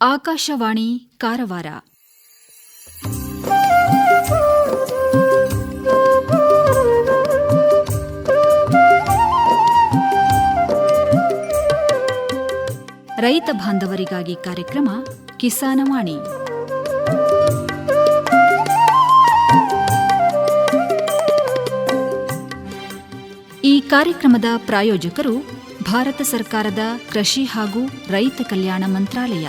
ಆಕಾಶವಾಣಿ ಕಾರವಾರ. ರೈತ ಬಾಂಧವರಿಗಾಗಿ ಕಾರ್ಯಕ್ರಮ ಕಿಸಾನವಾಣಿ ಈ ಕಾರ್ಯಕ್ರಮದ ಪ್ರಾಯೋಜಕರು ಭಾರತ ಸರ್ಕಾರದ ಕೃಷಿ ಹಾಗೂ ರೈತ ಕಲ್ಯಾಣ ಮಂತ್ರಾಲಯ.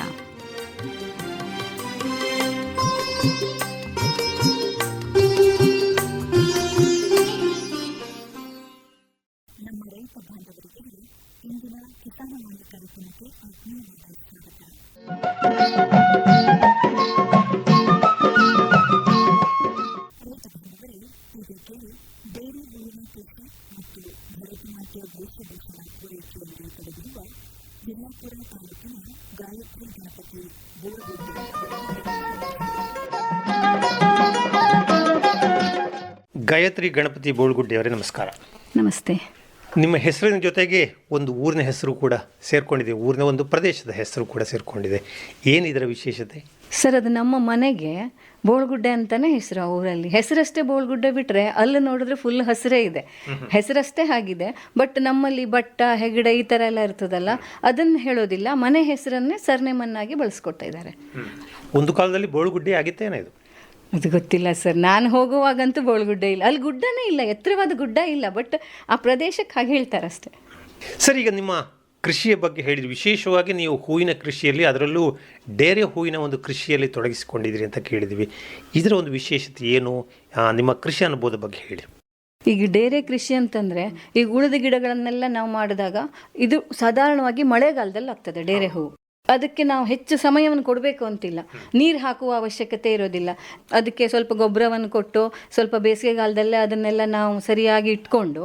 ಇಂದಿನ ಕಿಸಾನವಾಣಿ ಕಾರ್ಯಕ್ರಮಕ್ಕೆ ಆತ್ಮೀಯವಾದ ಸ್ವಾಗತ ರೈತ ಈಗ ಕೇಳಿ ಡೈರಿ ಬೇವಿನ ಕೃಷಿ ಮತ್ತು ಭರತನಾಟ್ಯ ವೇಷಭೂಷಣ ಪೂರೈಕೆಯಲ್ಲಿ ತೊಡಗಿರುವ ಬಿಲ್ಲಾಪುರ ತಾಲೂಕಿನ ಗಾಯತ್ರಿ ಗಣಪತಿ ಬೋರ್ಗುಡ್ಡೆ ಗಾಯತ್ರಿ ಗಣಪತಿ ಬೋಳ್ಗುಡ್ಡಿ ಅವರೇ ನಮಸ್ಕಾರ. ನಮಸ್ತೆ. ನಿಮ್ಮ ಹೆಸರಿನ ಜೊತೆಗೆ ಒಂದು ಊರಿನ ಹೆಸರು ಕೂಡ ಸೇರ್ಕೊಂಡಿದೆ. ಊರಿನ ಒಂದು ಪ್ರದೇಶದ ಹೆಸರು ಕೂಡ ಸೇರ್ಕೊಂಡಿದೆ. ಏನು ಇದರ ವಿಶೇಷತೆ? ಸರ್ ಅದು ನಮ್ಮ ಮನೆಗೆ ಬೋಳ್ಗುಡ್ಡೆ ಅಂತಾನೆ ಹೆಸರು ಊರಲ್ಲಿ. ಹೆಸರಷ್ಟೇ ಬೋಳ್ಗುಡ್ಡೆ ಬಿಟ್ರೆ ಅಲ್ಲಿ ನೋಡಿದ್ರೆ ಫುಲ್ ಹಸಿರೇ ಇದೆ. ಹೆಸರಷ್ಟೇ ಆಗಿದೆ. ಬಟ್ ನಮ್ಮಲ್ಲಿ ಬಟ್ಟ ಹೆಗಡೆ ಈ ಥರ ಎಲ್ಲ ಇರ್ತದಲ್ಲ ಅದನ್ನು ಹೇಳೋದಿಲ್ಲ. ಮನೆ ಹೆಸರನ್ನೇ ಸರ್ನೇಮನ್ನಾಗಿ ಬಳಸ್ಕೊಡ್ತಾ ಇದ್ದಾರೆ. ಒಂದು ಕಾಲದಲ್ಲಿ ಬೋಳ್ಗುಡ್ಡೆ ಆಗಿತ್ತೇನೆ ಇದು? ಅದು ಗೊತ್ತಿಲ್ಲ ಸರ್. ನಾನು ಹೋಗುವಾಗಂತೂ ಬೋಳ್ಗುಡ್ಡ ಇಲ್ಲ. ಅಲ್ಲಿ ಗುಡ್ಡನೇ ಇಲ್ಲ ಎತ್ತರವಾದ ಗುಡ್ಡ ಇಲ್ಲ ಬಟ್ ಆ ಪ್ರದೇಶಕ್ಕೆ ಹಾಗೆ ಹೇಳ್ತಾರಷ್ಟೆ ಸರ್ ಈಗ ನಿಮ್ಮ ಕೃಷಿಯ ಬಗ್ಗೆ ಹೇಳಿದ್ರಿ. ವಿಶೇಷವಾಗಿ ನೀವು ಹೂವಿನ ಕೃಷಿಯಲ್ಲಿ ಅದರಲ್ಲೂ ಡೇರೆ ಹೂವಿನ ಒಂದು ಕೃಷಿಯಲ್ಲಿ ತೊಡಗಿಸಿಕೊಂಡಿದ್ದೀರಿ ಅಂತ ಕೇಳಿದ್ವಿ. ಇದರ ಒಂದು ವಿಶೇಷತೆ ಏನು? ನಿಮ್ಮ ಕೃಷಿ ಅನುಭವದ ಬಗ್ಗೆ ಹೇಳಿ. ಈಗ ಡೇರೆ ಕೃಷಿ ಅಂತಂದರೆ ಈಗ ಉಳಿದ ಗಿಡಗಳನ್ನೆಲ್ಲ ನಾವು ಮಾಡಿದಾಗ ಇದು ಸಾಧಾರಣವಾಗಿ ಮಳೆಗಾಲದಲ್ಲಿ ಆಗ್ತದೆ ಡೇರೆ ಹೂವು. ಅದಕ್ಕೆ ನಾವು ಹೆಚ್ಚು ಸಮಯವನ್ನು ಕೊಡಬೇಕು ಅಂತಿಲ್ಲ. ನೀರು ಹಾಕುವ ಅವಶ್ಯಕತೆ ಇರೋದಿಲ್ಲ. ಅದಕ್ಕೆ ಸ್ವಲ್ಪ ಗೊಬ್ಬರವನ್ನು ಕೊಟ್ಟು, ಸ್ವಲ್ಪ ಬೇಸಿಗೆಗಾಲದಲ್ಲೇ ಅದನ್ನೆಲ್ಲ ನಾವು ಸರಿಯಾಗಿ ಇಟ್ಕೊಂಡು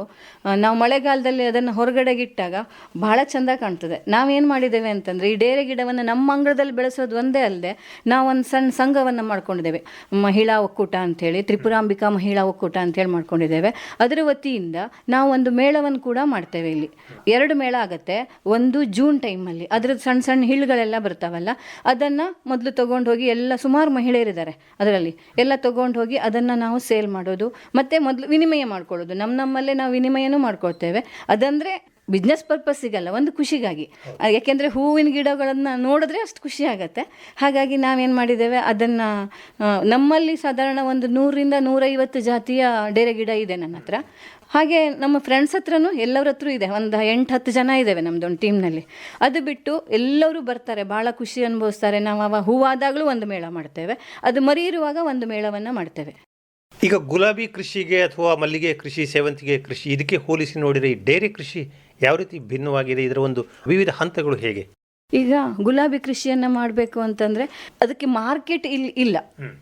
ನಾವು ಮಳೆಗಾಲದಲ್ಲಿ ಅದನ್ನು ಹೊರಗಡೆಗೆ ಇಟ್ಟಾಗ ಬಹಳ ಚೆಂದ ಕಾಣ್ತದೆ. ನಾವೇನು ಮಾಡಿದ್ದೇವೆ ಅಂತಂದರೆ, ಈ ಡೇರೆ ಗಿಡವನ್ನು ನಮ್ಮ ಅಂಗಳದಲ್ಲಿ ಬೆಳೆಸೋದು ಒಂದೇ ಅಲ್ಲದೆ, ನಾವು ಒಂದು ಸಣ್ಣ ಸಂಘವನ್ನು ಮಾಡ್ಕೊಂಡಿದ್ದೇವೆ. ಮಹಿಳಾ ಒಕ್ಕೂಟ ಅಂಥೇಳಿ, ತ್ರಿಪುರಾಂಬಿಕಾ ಮಹಿಳಾ ಒಕ್ಕೂಟ ಅಂತೇಳಿ ಮಾಡ್ಕೊಂಡಿದ್ದೇವೆ. ಅದರ ವತಿಯಿಂದ ನಾವು ಒಂದು ಮೇಳವನ್ನು ಕೂಡ ಮಾಡ್ತೇವೆ ಇಲ್ಲಿ. ಎರಡು ಮೇಳ ಆಗುತ್ತೆ. ಒಂದು ಜೂನ್ ಟೈಮಲ್ಲಿ. ಅದರದ್ದು ಸಣ್ಣ ಸಣ್ಣ ಹಿಳ್ಳುಗಳೆಲ್ಲ ಬರ್ತಾವಲ್ಲ, ಅದನ್ನು ಮೊದಲು ತೊಗೊಂಡು ಹೋಗಿ ಎಲ್ಲ ಸುಮಾರು ಮಹಿಳೆಯರಿದ್ದಾರೆ ಅದರಲ್ಲಿ. ಎಲ್ಲ ತೊಗೊಂಡು ಹೋಗಿ ಅದನ್ನು ನಾವು ಸೇಲ್ ಮಾಡೋದು, ಮತ್ತು ಮೊದಲು ವಿನಿಮಯ ಮಾಡ್ಕೊಳ್ಳೋದು. ನಮ್ಮ ನಮ್ಮಲ್ಲೇ ನಾವು ವಿನಿಮಯನೂ ಮಾಡ್ಕೊಳ್ತೇವೆ. ಅದಂದರೆ ಬಿಸ್ನೆಸ್ ಪರ್ಪಸ್ಸಿಗಲ್ಲ ಒಂದು ಖುಷಿಗಾಗಿ. ಯಾಕೆಂದರೆ ಹೂವಿನ ಗಿಡಗಳನ್ನು ನೋಡಿದ್ರೆ ಅಷ್ಟು ಖುಷಿ ಆಗುತ್ತೆ. ಹಾಗಾಗಿ ನಾವೇನು ಮಾಡಿದ್ದೇವೆ ಅದನ್ನು ನಮ್ಮಲ್ಲಿ ಸಾಧಾರಣ ಒಂದು ನೂರಿಂದ ನೂರೈವತ್ತು ಜಾತಿಯ ಡೇರೆ ಗಿಡ ಇದೆ ನನ್ನ ಹತ್ರ. ಹಾಗೆ ನಮ್ಮ ಫ್ರೆಂಡ್ಸ್ ಹತ್ರನೂ ಎಲ್ಲರ ಹತ್ರ ಇದೆ. ಒಂದು ಎಂಟು ಹತ್ತು ಜನ ಇದ್ದೇವೆ ನಮ್ಮದೊಂದು ಟೀಮ್ನಲ್ಲಿ ಅದು ಬಿಟ್ಟು ಎಲ್ಲರೂ ಬರ್ತಾರೆ ಭಾಳ ಖುಷಿ ಅನುಭವಿಸ್ತಾರೆ. ನಾವು ಅವ ಹೂವಾದಾಗಲೂ ಒಂದು ಮೇಳ ಮಾಡ್ತೇವೆ. ಅದು ಮರಿ ಇರುವಾಗ ಒಂದು ಮೇಳವನ್ನು ಮಾಡ್ತೇವೆ. ಈಗ ಗುಲಾಬಿ ಕೃಷಿಗೆ ಅಥವಾ ಮಲ್ಲಿಗೆ ಕೃಷಿ ಸೇವಂತಿಗೆ ಕೃಷಿ ಇದಕ್ಕೆ ಹೋಲಿಸಿ ನೋಡಿದರೆ ಈ ಡೇರೆ ಕೃಷಿ ಯಾವ ರೀತಿ ಭಿನ್ನವಾಗಿದೆ? ಇದರ ಒಂದು ವಿವಿಧ ಹಂತಗಳು ಹೇಗೆ? ಈಗ ಗುಲಾಬಿ ಕೃಷಿಯನ್ನ ಮಾಡಬೇಕು ಅಂತಂದ್ರೆ ಅದಕ್ಕೆ ಮಾರ್ಕೆಟ್ ಇಲ್ಲಿ. ಇಲ್ಲ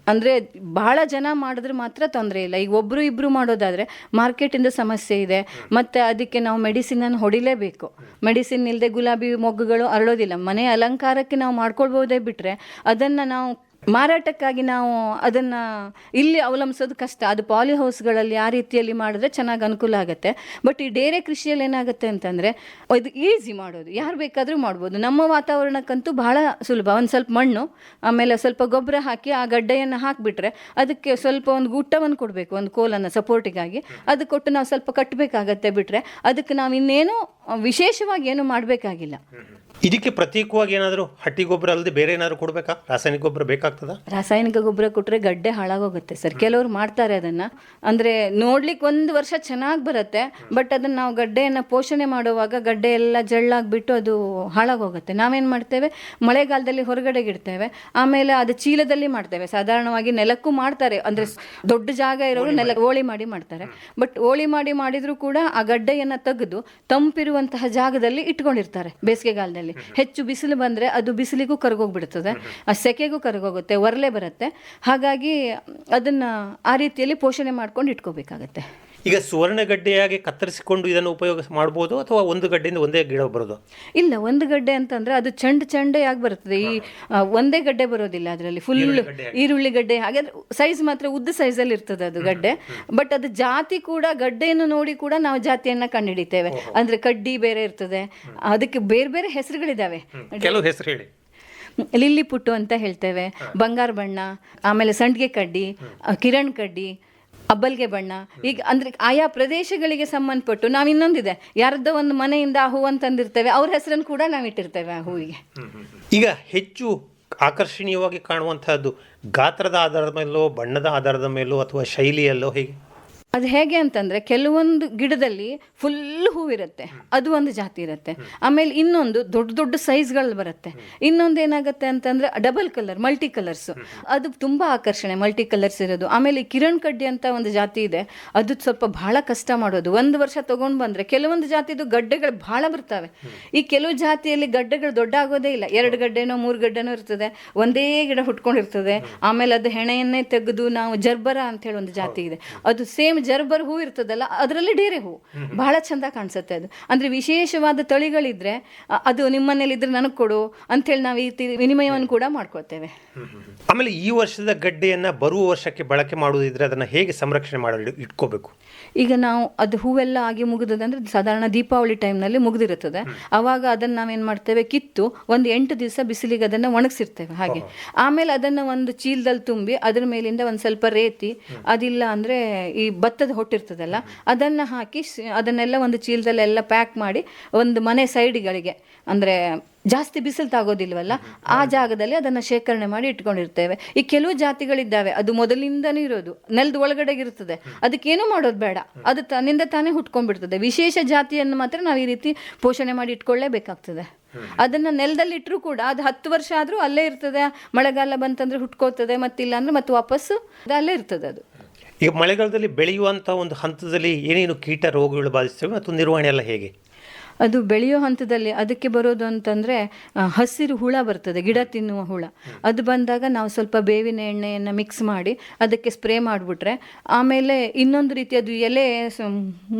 ಅಂದ್ರೆ ಬಹಳ ಜನ ಮಾಡಿದ್ರೆ ಮಾತ್ರ ತೊಂದರೆ ಇಲ್ಲ. ಈಗ ಒಬ್ರು ಇಬ್ರು ಮಾಡೋದಾದ್ರೆ ಮಾರ್ಕೆಟಿಂದ ಸಮಸ್ಯೆ ಇದೆ. ಮತ್ತೆ ಅದಕ್ಕೆ ನಾವು ಮೆಡಿಸಿನ್ ಅನ್ನು ಹೊಡಿಲೇಬೇಕು. ಮೆಡಿಸಿನ್ ಇಲ್ಲದೆ ಗುಲಾಬಿ ಮೊಗ್ಗುಗಳು ಅರಳೋದಿಲ್ಲ. ಮನೆ ಅಲಂಕಾರಕ್ಕೆ ನಾವು ಮಾಡ್ಕೊಳ್ಬಹುದೇ ಬಿಟ್ರೆ ಅದನ್ನ ನಾವು ಮಾರಾಟಕ್ಕಾಗಿ ನಾವು ಅದನ್ನು ಇಲ್ಲಿ ಅವಲಂಬಿಸೋದು ಕಷ್ಟ. ಅದು ಪಾಲಿ ಹೌಸ್ಗಳಲ್ಲಿ ಆ ರೀತಿಯಲ್ಲಿ ಮಾಡಿದ್ರೆ ಚೆನ್ನಾಗಿ ಅನುಕೂಲ ಆಗುತ್ತೆ. ಬಟ್ ಈ ಡೇರೆ ಕೃಷಿಯಲ್ಲಿ ಏನಾಗುತ್ತೆ ಅಂತಂದರೆ, ಇದು ಈಸಿ ಮಾಡೋದು. ಯಾರು ಬೇಕಾದರೂ ಮಾಡ್ಬೋದು. ನಮ್ಮ ವಾತಾವರಣಕ್ಕಂತೂ ಬಹಳ ಸುಲಭ. ಒಂದು ಸ್ವಲ್ಪ ಮಣ್ಣು, ಆಮೇಲೆ ಸ್ವಲ್ಪ ಗೊಬ್ಬರ ಹಾಕಿ ಆ ಗಡ್ಡೆಯನ್ನು ಹಾಕಿಬಿಟ್ರೆ ಅದಕ್ಕೆ ಸ್ವಲ್ಪ ಒಂದು ಗುಟ್ಟವನ್ನು ಕೊಡಬೇಕು, ಒಂದು ಕೋಲನ್ನು ಸಪೋರ್ಟಿಗಾಗಿ ಅದು ಕೊಟ್ಟು ನಾವು ಸ್ವಲ್ಪ ಕಟ್ಟಬೇಕಾಗತ್ತೆ ಬಿಟ್ಟರೆ ಅದಕ್ಕೆ ನಾವು ಇನ್ನೇನು ವಿಶೇಷವಾಗಿ ಏನು ಮಾಡಬೇಕಾಗಿಲ್ಲ. ಇದಕ್ಕೆ ಪ್ರತ್ಯೇಕವಾಗಿ ಏನಾದರೂ ಹಟ್ಟಿ ಗೊಬ್ಬರ ಅಲ್ಲದೆ ಬೇರೆ ಏನಾದರೂ ಕೊಡಬೇಕಾ? ರಾಸಾಯನಿಕ ಗೊಬ್ಬರ ಬೇಕಾಗ್ತದ? ರಾಸಾಯನಿಕ ಗೊಬ್ಬರ ಕೊಟ್ಟರೆ ಗಡ್ಡೆ ಹಾಳಾಗೋಗುತ್ತೆ ಸರ್. ಕೆಲವರು ಮಾಡ್ತಾರೆ ಅದನ್ನ. ಅಂದ್ರೆ ನೋಡ್ಲಿಕ್ಕೆ ಒಂದು ವರ್ಷ ಚೆನ್ನಾಗಿ ಬರುತ್ತೆ ಬಟ್ ಅದನ್ನ ನಾವು ಗಡ್ಡೆಯನ್ನು ಪೋಷಣೆ ಮಾಡುವಾಗ ಗಡ್ಡೆ ಎಲ್ಲ ಜಳ್ಳಾಗ್ಬಿಟ್ಟು ಅದು ಹಾಳಾಗೋಗುತ್ತೆ. ನಾವೇನು ಮಾಡ್ತೇವೆ? ಮಳೆಗಾಲದಲ್ಲಿ ಹೊರಗಡೆ ಇಡ್ತೇವೆ ಆಮೇಲೆ ಅದು ಚೀಲದಲ್ಲಿ ಮಾಡ್ತೇವೆ. ಸಾಧಾರಣವಾಗಿ ನೆಲಕ್ಕೂ ಮಾಡ್ತಾರೆ. ಅಂದ್ರೆ ದೊಡ್ಡ ಜಾಗ ಇರೋರು ನೆಲ ಓಳಿ ಮಾಡಿ ಮಾಡ್ತಾರೆ. ಬಟ್ ಓಳಿ ಮಾಡಿ ಮಾಡಿದ್ರು ಕೂಡ ಆ ಗಡ್ಡೆಯನ್ನು ತೆಗೆದು ತಂಪಿರುವಂತಹ ಜಾಗದಲ್ಲಿ ಇಟ್ಕೊಂಡಿರ್ತಾರೆ ಬೇಸಿಗೆಗಾಲದಲ್ಲಿ. ಹೆಚ್ಚು ಬಿಸಿಲು ಬಂದರೆ ಅದು ಬಿಸಿಲಿಗೂ ಕರಗೋಗ್ಬಿಡ್ತದೆ ಆ ಸೆಕೆಗೂ ಕರಗೋಗುತ್ತೆ, ಒರಲೆ ಬರುತ್ತೆ. ಹಾಗಾಗಿ ಅದನ್ನು ಆ ರೀತಿಯಲ್ಲಿ ಪೋಷಣೆ ಮಾಡ್ಕೊಂಡು ಇಟ್ಕೋಬೇಕಾಗತ್ತೆ. ಈಗ ಸುವರ್ಣ ಗಡ್ಡೆಯಾಗಿ ಕತ್ತರಿಸಿಕೊಂಡು ಇದನ್ನು ಉಪಯೋಗ ಮಾಡ್ಬೋದು ಅಥವಾ ಒಂದು ಗಡ್ಡೆಯಿಂದ ಒಂದೇ ಗಿಡ ಬರೋದು? ಇಲ್ಲ ಒಂದು ಗಡ್ಡೆ ಅಂತಂದ್ರೆ ಅದು ಚಂಡ್ ಚಂಡೆ ಆಗಿ ಬರುತ್ತದೆ. ಈ ಆ, ಒಂದೇ ಗಡ್ಡೆ ಬರೋದಿಲ್ಲ ಅದರಲ್ಲಿ. ಫುಲ್ ಈರುಳ್ಳಿ ಗಡ್ಡೆ ಹಾಗೆ. ಸೈಜ್ ಮಾತ್ರ ಉದ್ದ ಸೈಜಲ್ಲಿ ಇರ್ತದೆ ಅದು ಗಡ್ಡೆ. ಬಟ್ ಅದು ಜಾತಿ ಕೂಡ ಗಡ್ಡೆಯನ್ನು ನೋಡಿ ಕೂಡ ನಾವು ಜಾತಿಯನ್ನ ಕಂಡುಹಿಡಿತೇವೆ. ಅಂದ್ರೆ ಕಡ್ಡಿ ಬೇರೆ ಇರ್ತದೆ. ಅದಕ್ಕೆ ಬೇರೆ ಬೇರೆ ಹೆಸರುಗಳಿದಾವೆ. ಕೆಲವು ಹೆಸರು ಹೇಳಿ. ಲಿಲ್ಲಿ ಪುಟ್ಟು ಅಂತ ಹೇಳ್ತೇವೆ. ಬಂಗಾರ ಬಣ್ಣ ಆಮೇಲೆ ಸಂಡಿಗೆ ಕಡ್ಡಿ ಆ, ಕಿರಣ್ ಕಡ್ಡಿ ಅಬ್ಬಲ್ಗೆ ಬಣ್ಣ. ಈಗ ಅಂದ್ರೆ ಆಯಾ ಪ್ರದೇಶಗಳಿಗೆ ಸಂಬಂಧಪಟ್ಟು ನಾವು ಇನ್ನೊಂದಿದೆ. ಯಾರದ್ದೋ ಒಂದು ಮನೆಯಿಂದ ಆ ಹೂವನ್ನು ತಂದಿರ್ತೇವೆ. ಅವ್ರ ಹೆಸರನ್ನು ಕೂಡ ನಾವು ಇಟ್ಟಿರ್ತೇವೆ ಆ ಹೂವಿಗೆ. ಈಗ ಹೆಚ್ಚು ಆಕರ್ಷಣೀಯವಾಗಿ ಕಾಣುವಂತಹದ್ದು ಗಾತ್ರದ ಆಧಾರದ ಮೇಲೋ, ಬಣ್ಣದ ಆಧಾರದ ಮೇಲೋ ಅಥವಾ ಶೈಲಿಯಲ್ಲೋ ಹೇಗೆ? ಅದು ಹೇಗೆ ಅಂತಂದರೆ ಕೆಲವೊಂದು ಗಿಡದಲ್ಲಿ ಫುಲ್ ಹೂವಿರುತ್ತೆ. ಅದು ಒಂದು ಜಾತಿ ಇರುತ್ತೆ. ಆಮೇಲೆ ಇನ್ನೊಂದು ದೊಡ್ಡ ದೊಡ್ಡ ಸೈಜ್ಗಳು ಬರುತ್ತೆ. ಇನ್ನೊಂದು ಏನಾಗುತ್ತೆ ಅಂತಂದರೆ ಡಬಲ್ ಕಲರ್ ಮಲ್ಟಿ ಕಲರ್ಸು ಅದು ತುಂಬ ಆಕರ್ಷಣೆ ಮಲ್ಟಿ ಕಲರ್ಸ್ ಇರೋದು. ಆಮೇಲೆ ಕಿರಣ್ ಕಡ್ಡಿ ಅಂತ ಒಂದು ಜಾತಿ ಇದೆ. ಅದು ಸ್ವಲ್ಪ ಭಾಳ ಕಷ್ಟ ಮಾಡೋದು. ಒಂದು ವರ್ಷ ತೊಗೊಂಡು ಬಂದರೆ ಕೆಲವೊಂದು ಜಾತಿದು ಗಡ್ಡೆಗಳು ಭಾಳ ಬರ್ತವೆ. ಈ ಕೆಲವು ಜಾತಿಯಲ್ಲಿ ಗಡ್ಡೆಗಳು ದೊಡ್ಡ ಆಗೋದೇ ಇಲ್ಲ. ಎರಡು ಗಡ್ಡೆನೋ ಮೂರು ಗಡ್ಡೆನೋ ಇರ್ತದೆ. ಒಂದೇ ಗಿಡ ಹುಟ್ಕೊಂಡಿರ್ತದೆ. ಆಮೇಲೆ ಅದು ಹೆಣೆಯನ್ನೇ ತೆಗೆದು ನಾವು ಜರ್ಬರ ಅಂತ ಹೇಳಿ ಒಂದು ಜಾತಿ ಇದೆ. ಅದು ಸೇಮ್ ಜರ್ಬರ್ ಹೂ ಇರ್ತದಲ್ಲ ಅದರಲ್ಲಿ ಡೇರೆ ಹೂ. ಬಹಳ ಚಂದ ಕಾಣಿಸುತ್ತೆ ಅದು. ಅಂದ್ರೆ ವಿಶೇಷವಾದ ತಳಿಗಳಿದ್ರೆ ಅದು ನಿಮ್ಮನೇಲಿ ಇದ್ರೆ ನನಗೆ ಕೊಡು ಅಂತೇಳಿ ನಾವು ಈ ತಿ- ವಿನಿಮಯವನ್ನು ಕೂಡ ಮಾಡ್ಕೊಳ್ತೇವೆ. ಆಮೇಲೆ ಈ ವರ್ಷದ ಗಡ್ಡೆಯನ್ನ ಬರುವ ವರ್ಷಕ್ಕೆ ಬಳಕೆ ಮಾಡುವುದಿದ್ರೆ ಅದನ್ನ ಹೇಗೆ ಸಂರಕ್ಷಣೆ ಮಾಡಲು ಇಟ್ಕೋಬೇಕು? ಈಗ ನಾವು ಅದು ಹೂವೆಲ್ಲ ಆಗಿ ಮುಗಿದದಂದ್ರೆ ಸಾಧಾರಣ ದೀಪಾವಳಿ ಟೈಮ್ನಲ್ಲಿ ಮುಗಿದಿರುತ್ತದೆ. ಅವಾಗ ಅದನ್ನು ನಾವೇನು ಮಾಡ್ತೇವೆ? ಕಿತ್ತು ಒಂದು ಎಂಟು ದಿವಸ ಬಿಸಿಲಿಗೆ ಅದನ್ನು ಒಣಗಿಸಿರ್ತೇವೆ ಹಾಗೆ. ಆಮೇಲೆ ಅದನ್ನು ಒಂದು ಚೀಲದಲ್ಲಿ ತುಂಬಿ ಅದ್ರ ಮೇಲಿಂದ ಒಂದು ಸ್ವಲ್ಪ ರೇತಿ ಅದಿಲ್ಲ ಅಂದರೆ ಈ ಭತ್ತದ ಹೊಟ್ಟಿರ್ತದಲ್ಲ, ಅದನ್ನು ಹಾಕಿ ಅದನ್ನೆಲ್ಲ ಒಂದು ಚೀಲದಲ್ಲೆಲ್ಲ ಪ್ಯಾಕ್ ಮಾಡಿ ಒಂದು ಮನೆ ಸೈಡ್ಗಳಿಗೆ, ಅಂದರೆ ಜಾಸ್ತಿ ಬಿಸಿಲು ತಾಗೋದಿಲ್ವಲ್ಲ, ಆ ಜಾಗದಲ್ಲಿ ಅದನ್ನು ಶೇಖರಣೆ ಮಾಡಿ ಇಟ್ಕೊಂಡಿರ್ತೇವೆ. ಈ ಕೆಲವು ಜಾತಿಗಳಿದ್ದಾವೆ, ಅದು ಮೊದಲಿಂದನೂ ಇರೋದು, ನೆಲದ ಒಳಗಡೆ ಇರ್ತದೆ. ಅದಕ್ಕೇನು ಮಾಡೋದು ಬೇಡ. ಅದು ತನ್ನಿಂದ ತಾನೇ ಹುಟ್ಕೊಂಡ್ಬಿಡ್ತದೆ. ವಿಶೇಷ ಜಾತಿಯನ್ನು ಮಾತ್ರ ನಾವು ಈ ರೀತಿ ಪೋಷಣೆ ಮಾಡಿ ಇಟ್ಕೊಳ್ಳೇಬೇಕಾಗ್ತದೆ. ಅದನ್ನು ನೆಲದಲ್ಲಿ ಇಟ್ಟರೂ ಕೂಡ, ಅದು ಹತ್ತು ವರ್ಷ ಆದರೂ ಅಲ್ಲೇ ಇರ್ತದೆ. ಮಳೆಗಾಲ ಬಂತಂದ್ರೆ ಹುಟ್ಕೋತದೆ ಮತ್ತಿಲ್ಲ ಅಂದ್ರೆ ಮತ್ತೆ ವಾಪಸ್ಸು ಅಲ್ಲೇ ಇರ್ತದೆ ಅದು. ಈಗ ಮಳೆಗಾಲದಲ್ಲಿ ಬೆಳೆಯುವಂಥ ಒಂದು ಹಂತದಲ್ಲಿ ಏನೇನು ಕೀಟ ರೋಗಗಳು ಬಾಧಿಸ್ತವೆ ಮತ್ತು ನಿರ್ವಹಣೆ ಎಲ್ಲ ಹೇಗೆ? ಅದು ಬೆಳೆಯೋ ಹಂತದಲ್ಲಿ ಅದಕ್ಕೆ ಬರೋದು ಅಂತಂದರೆ ಹಸಿರು ಹುಳ ಬರ್ತದೆ, ಗಿಡ ತಿನ್ನುವ ಹುಳ. ಅದು ಬಂದಾಗ ನಾವು ಸ್ವಲ್ಪ ಬೇವಿನ ಎಣ್ಣೆಯನ್ನು ಮಿಕ್ಸ್ ಮಾಡಿ ಅದಕ್ಕೆ ಸ್ಪ್ರೇ ಮಾಡಿಬಿಟ್ರೆ, ಆಮೇಲೆ ಇನ್ನೊಂದು ರೀತಿ ಅದು ಎಲೆ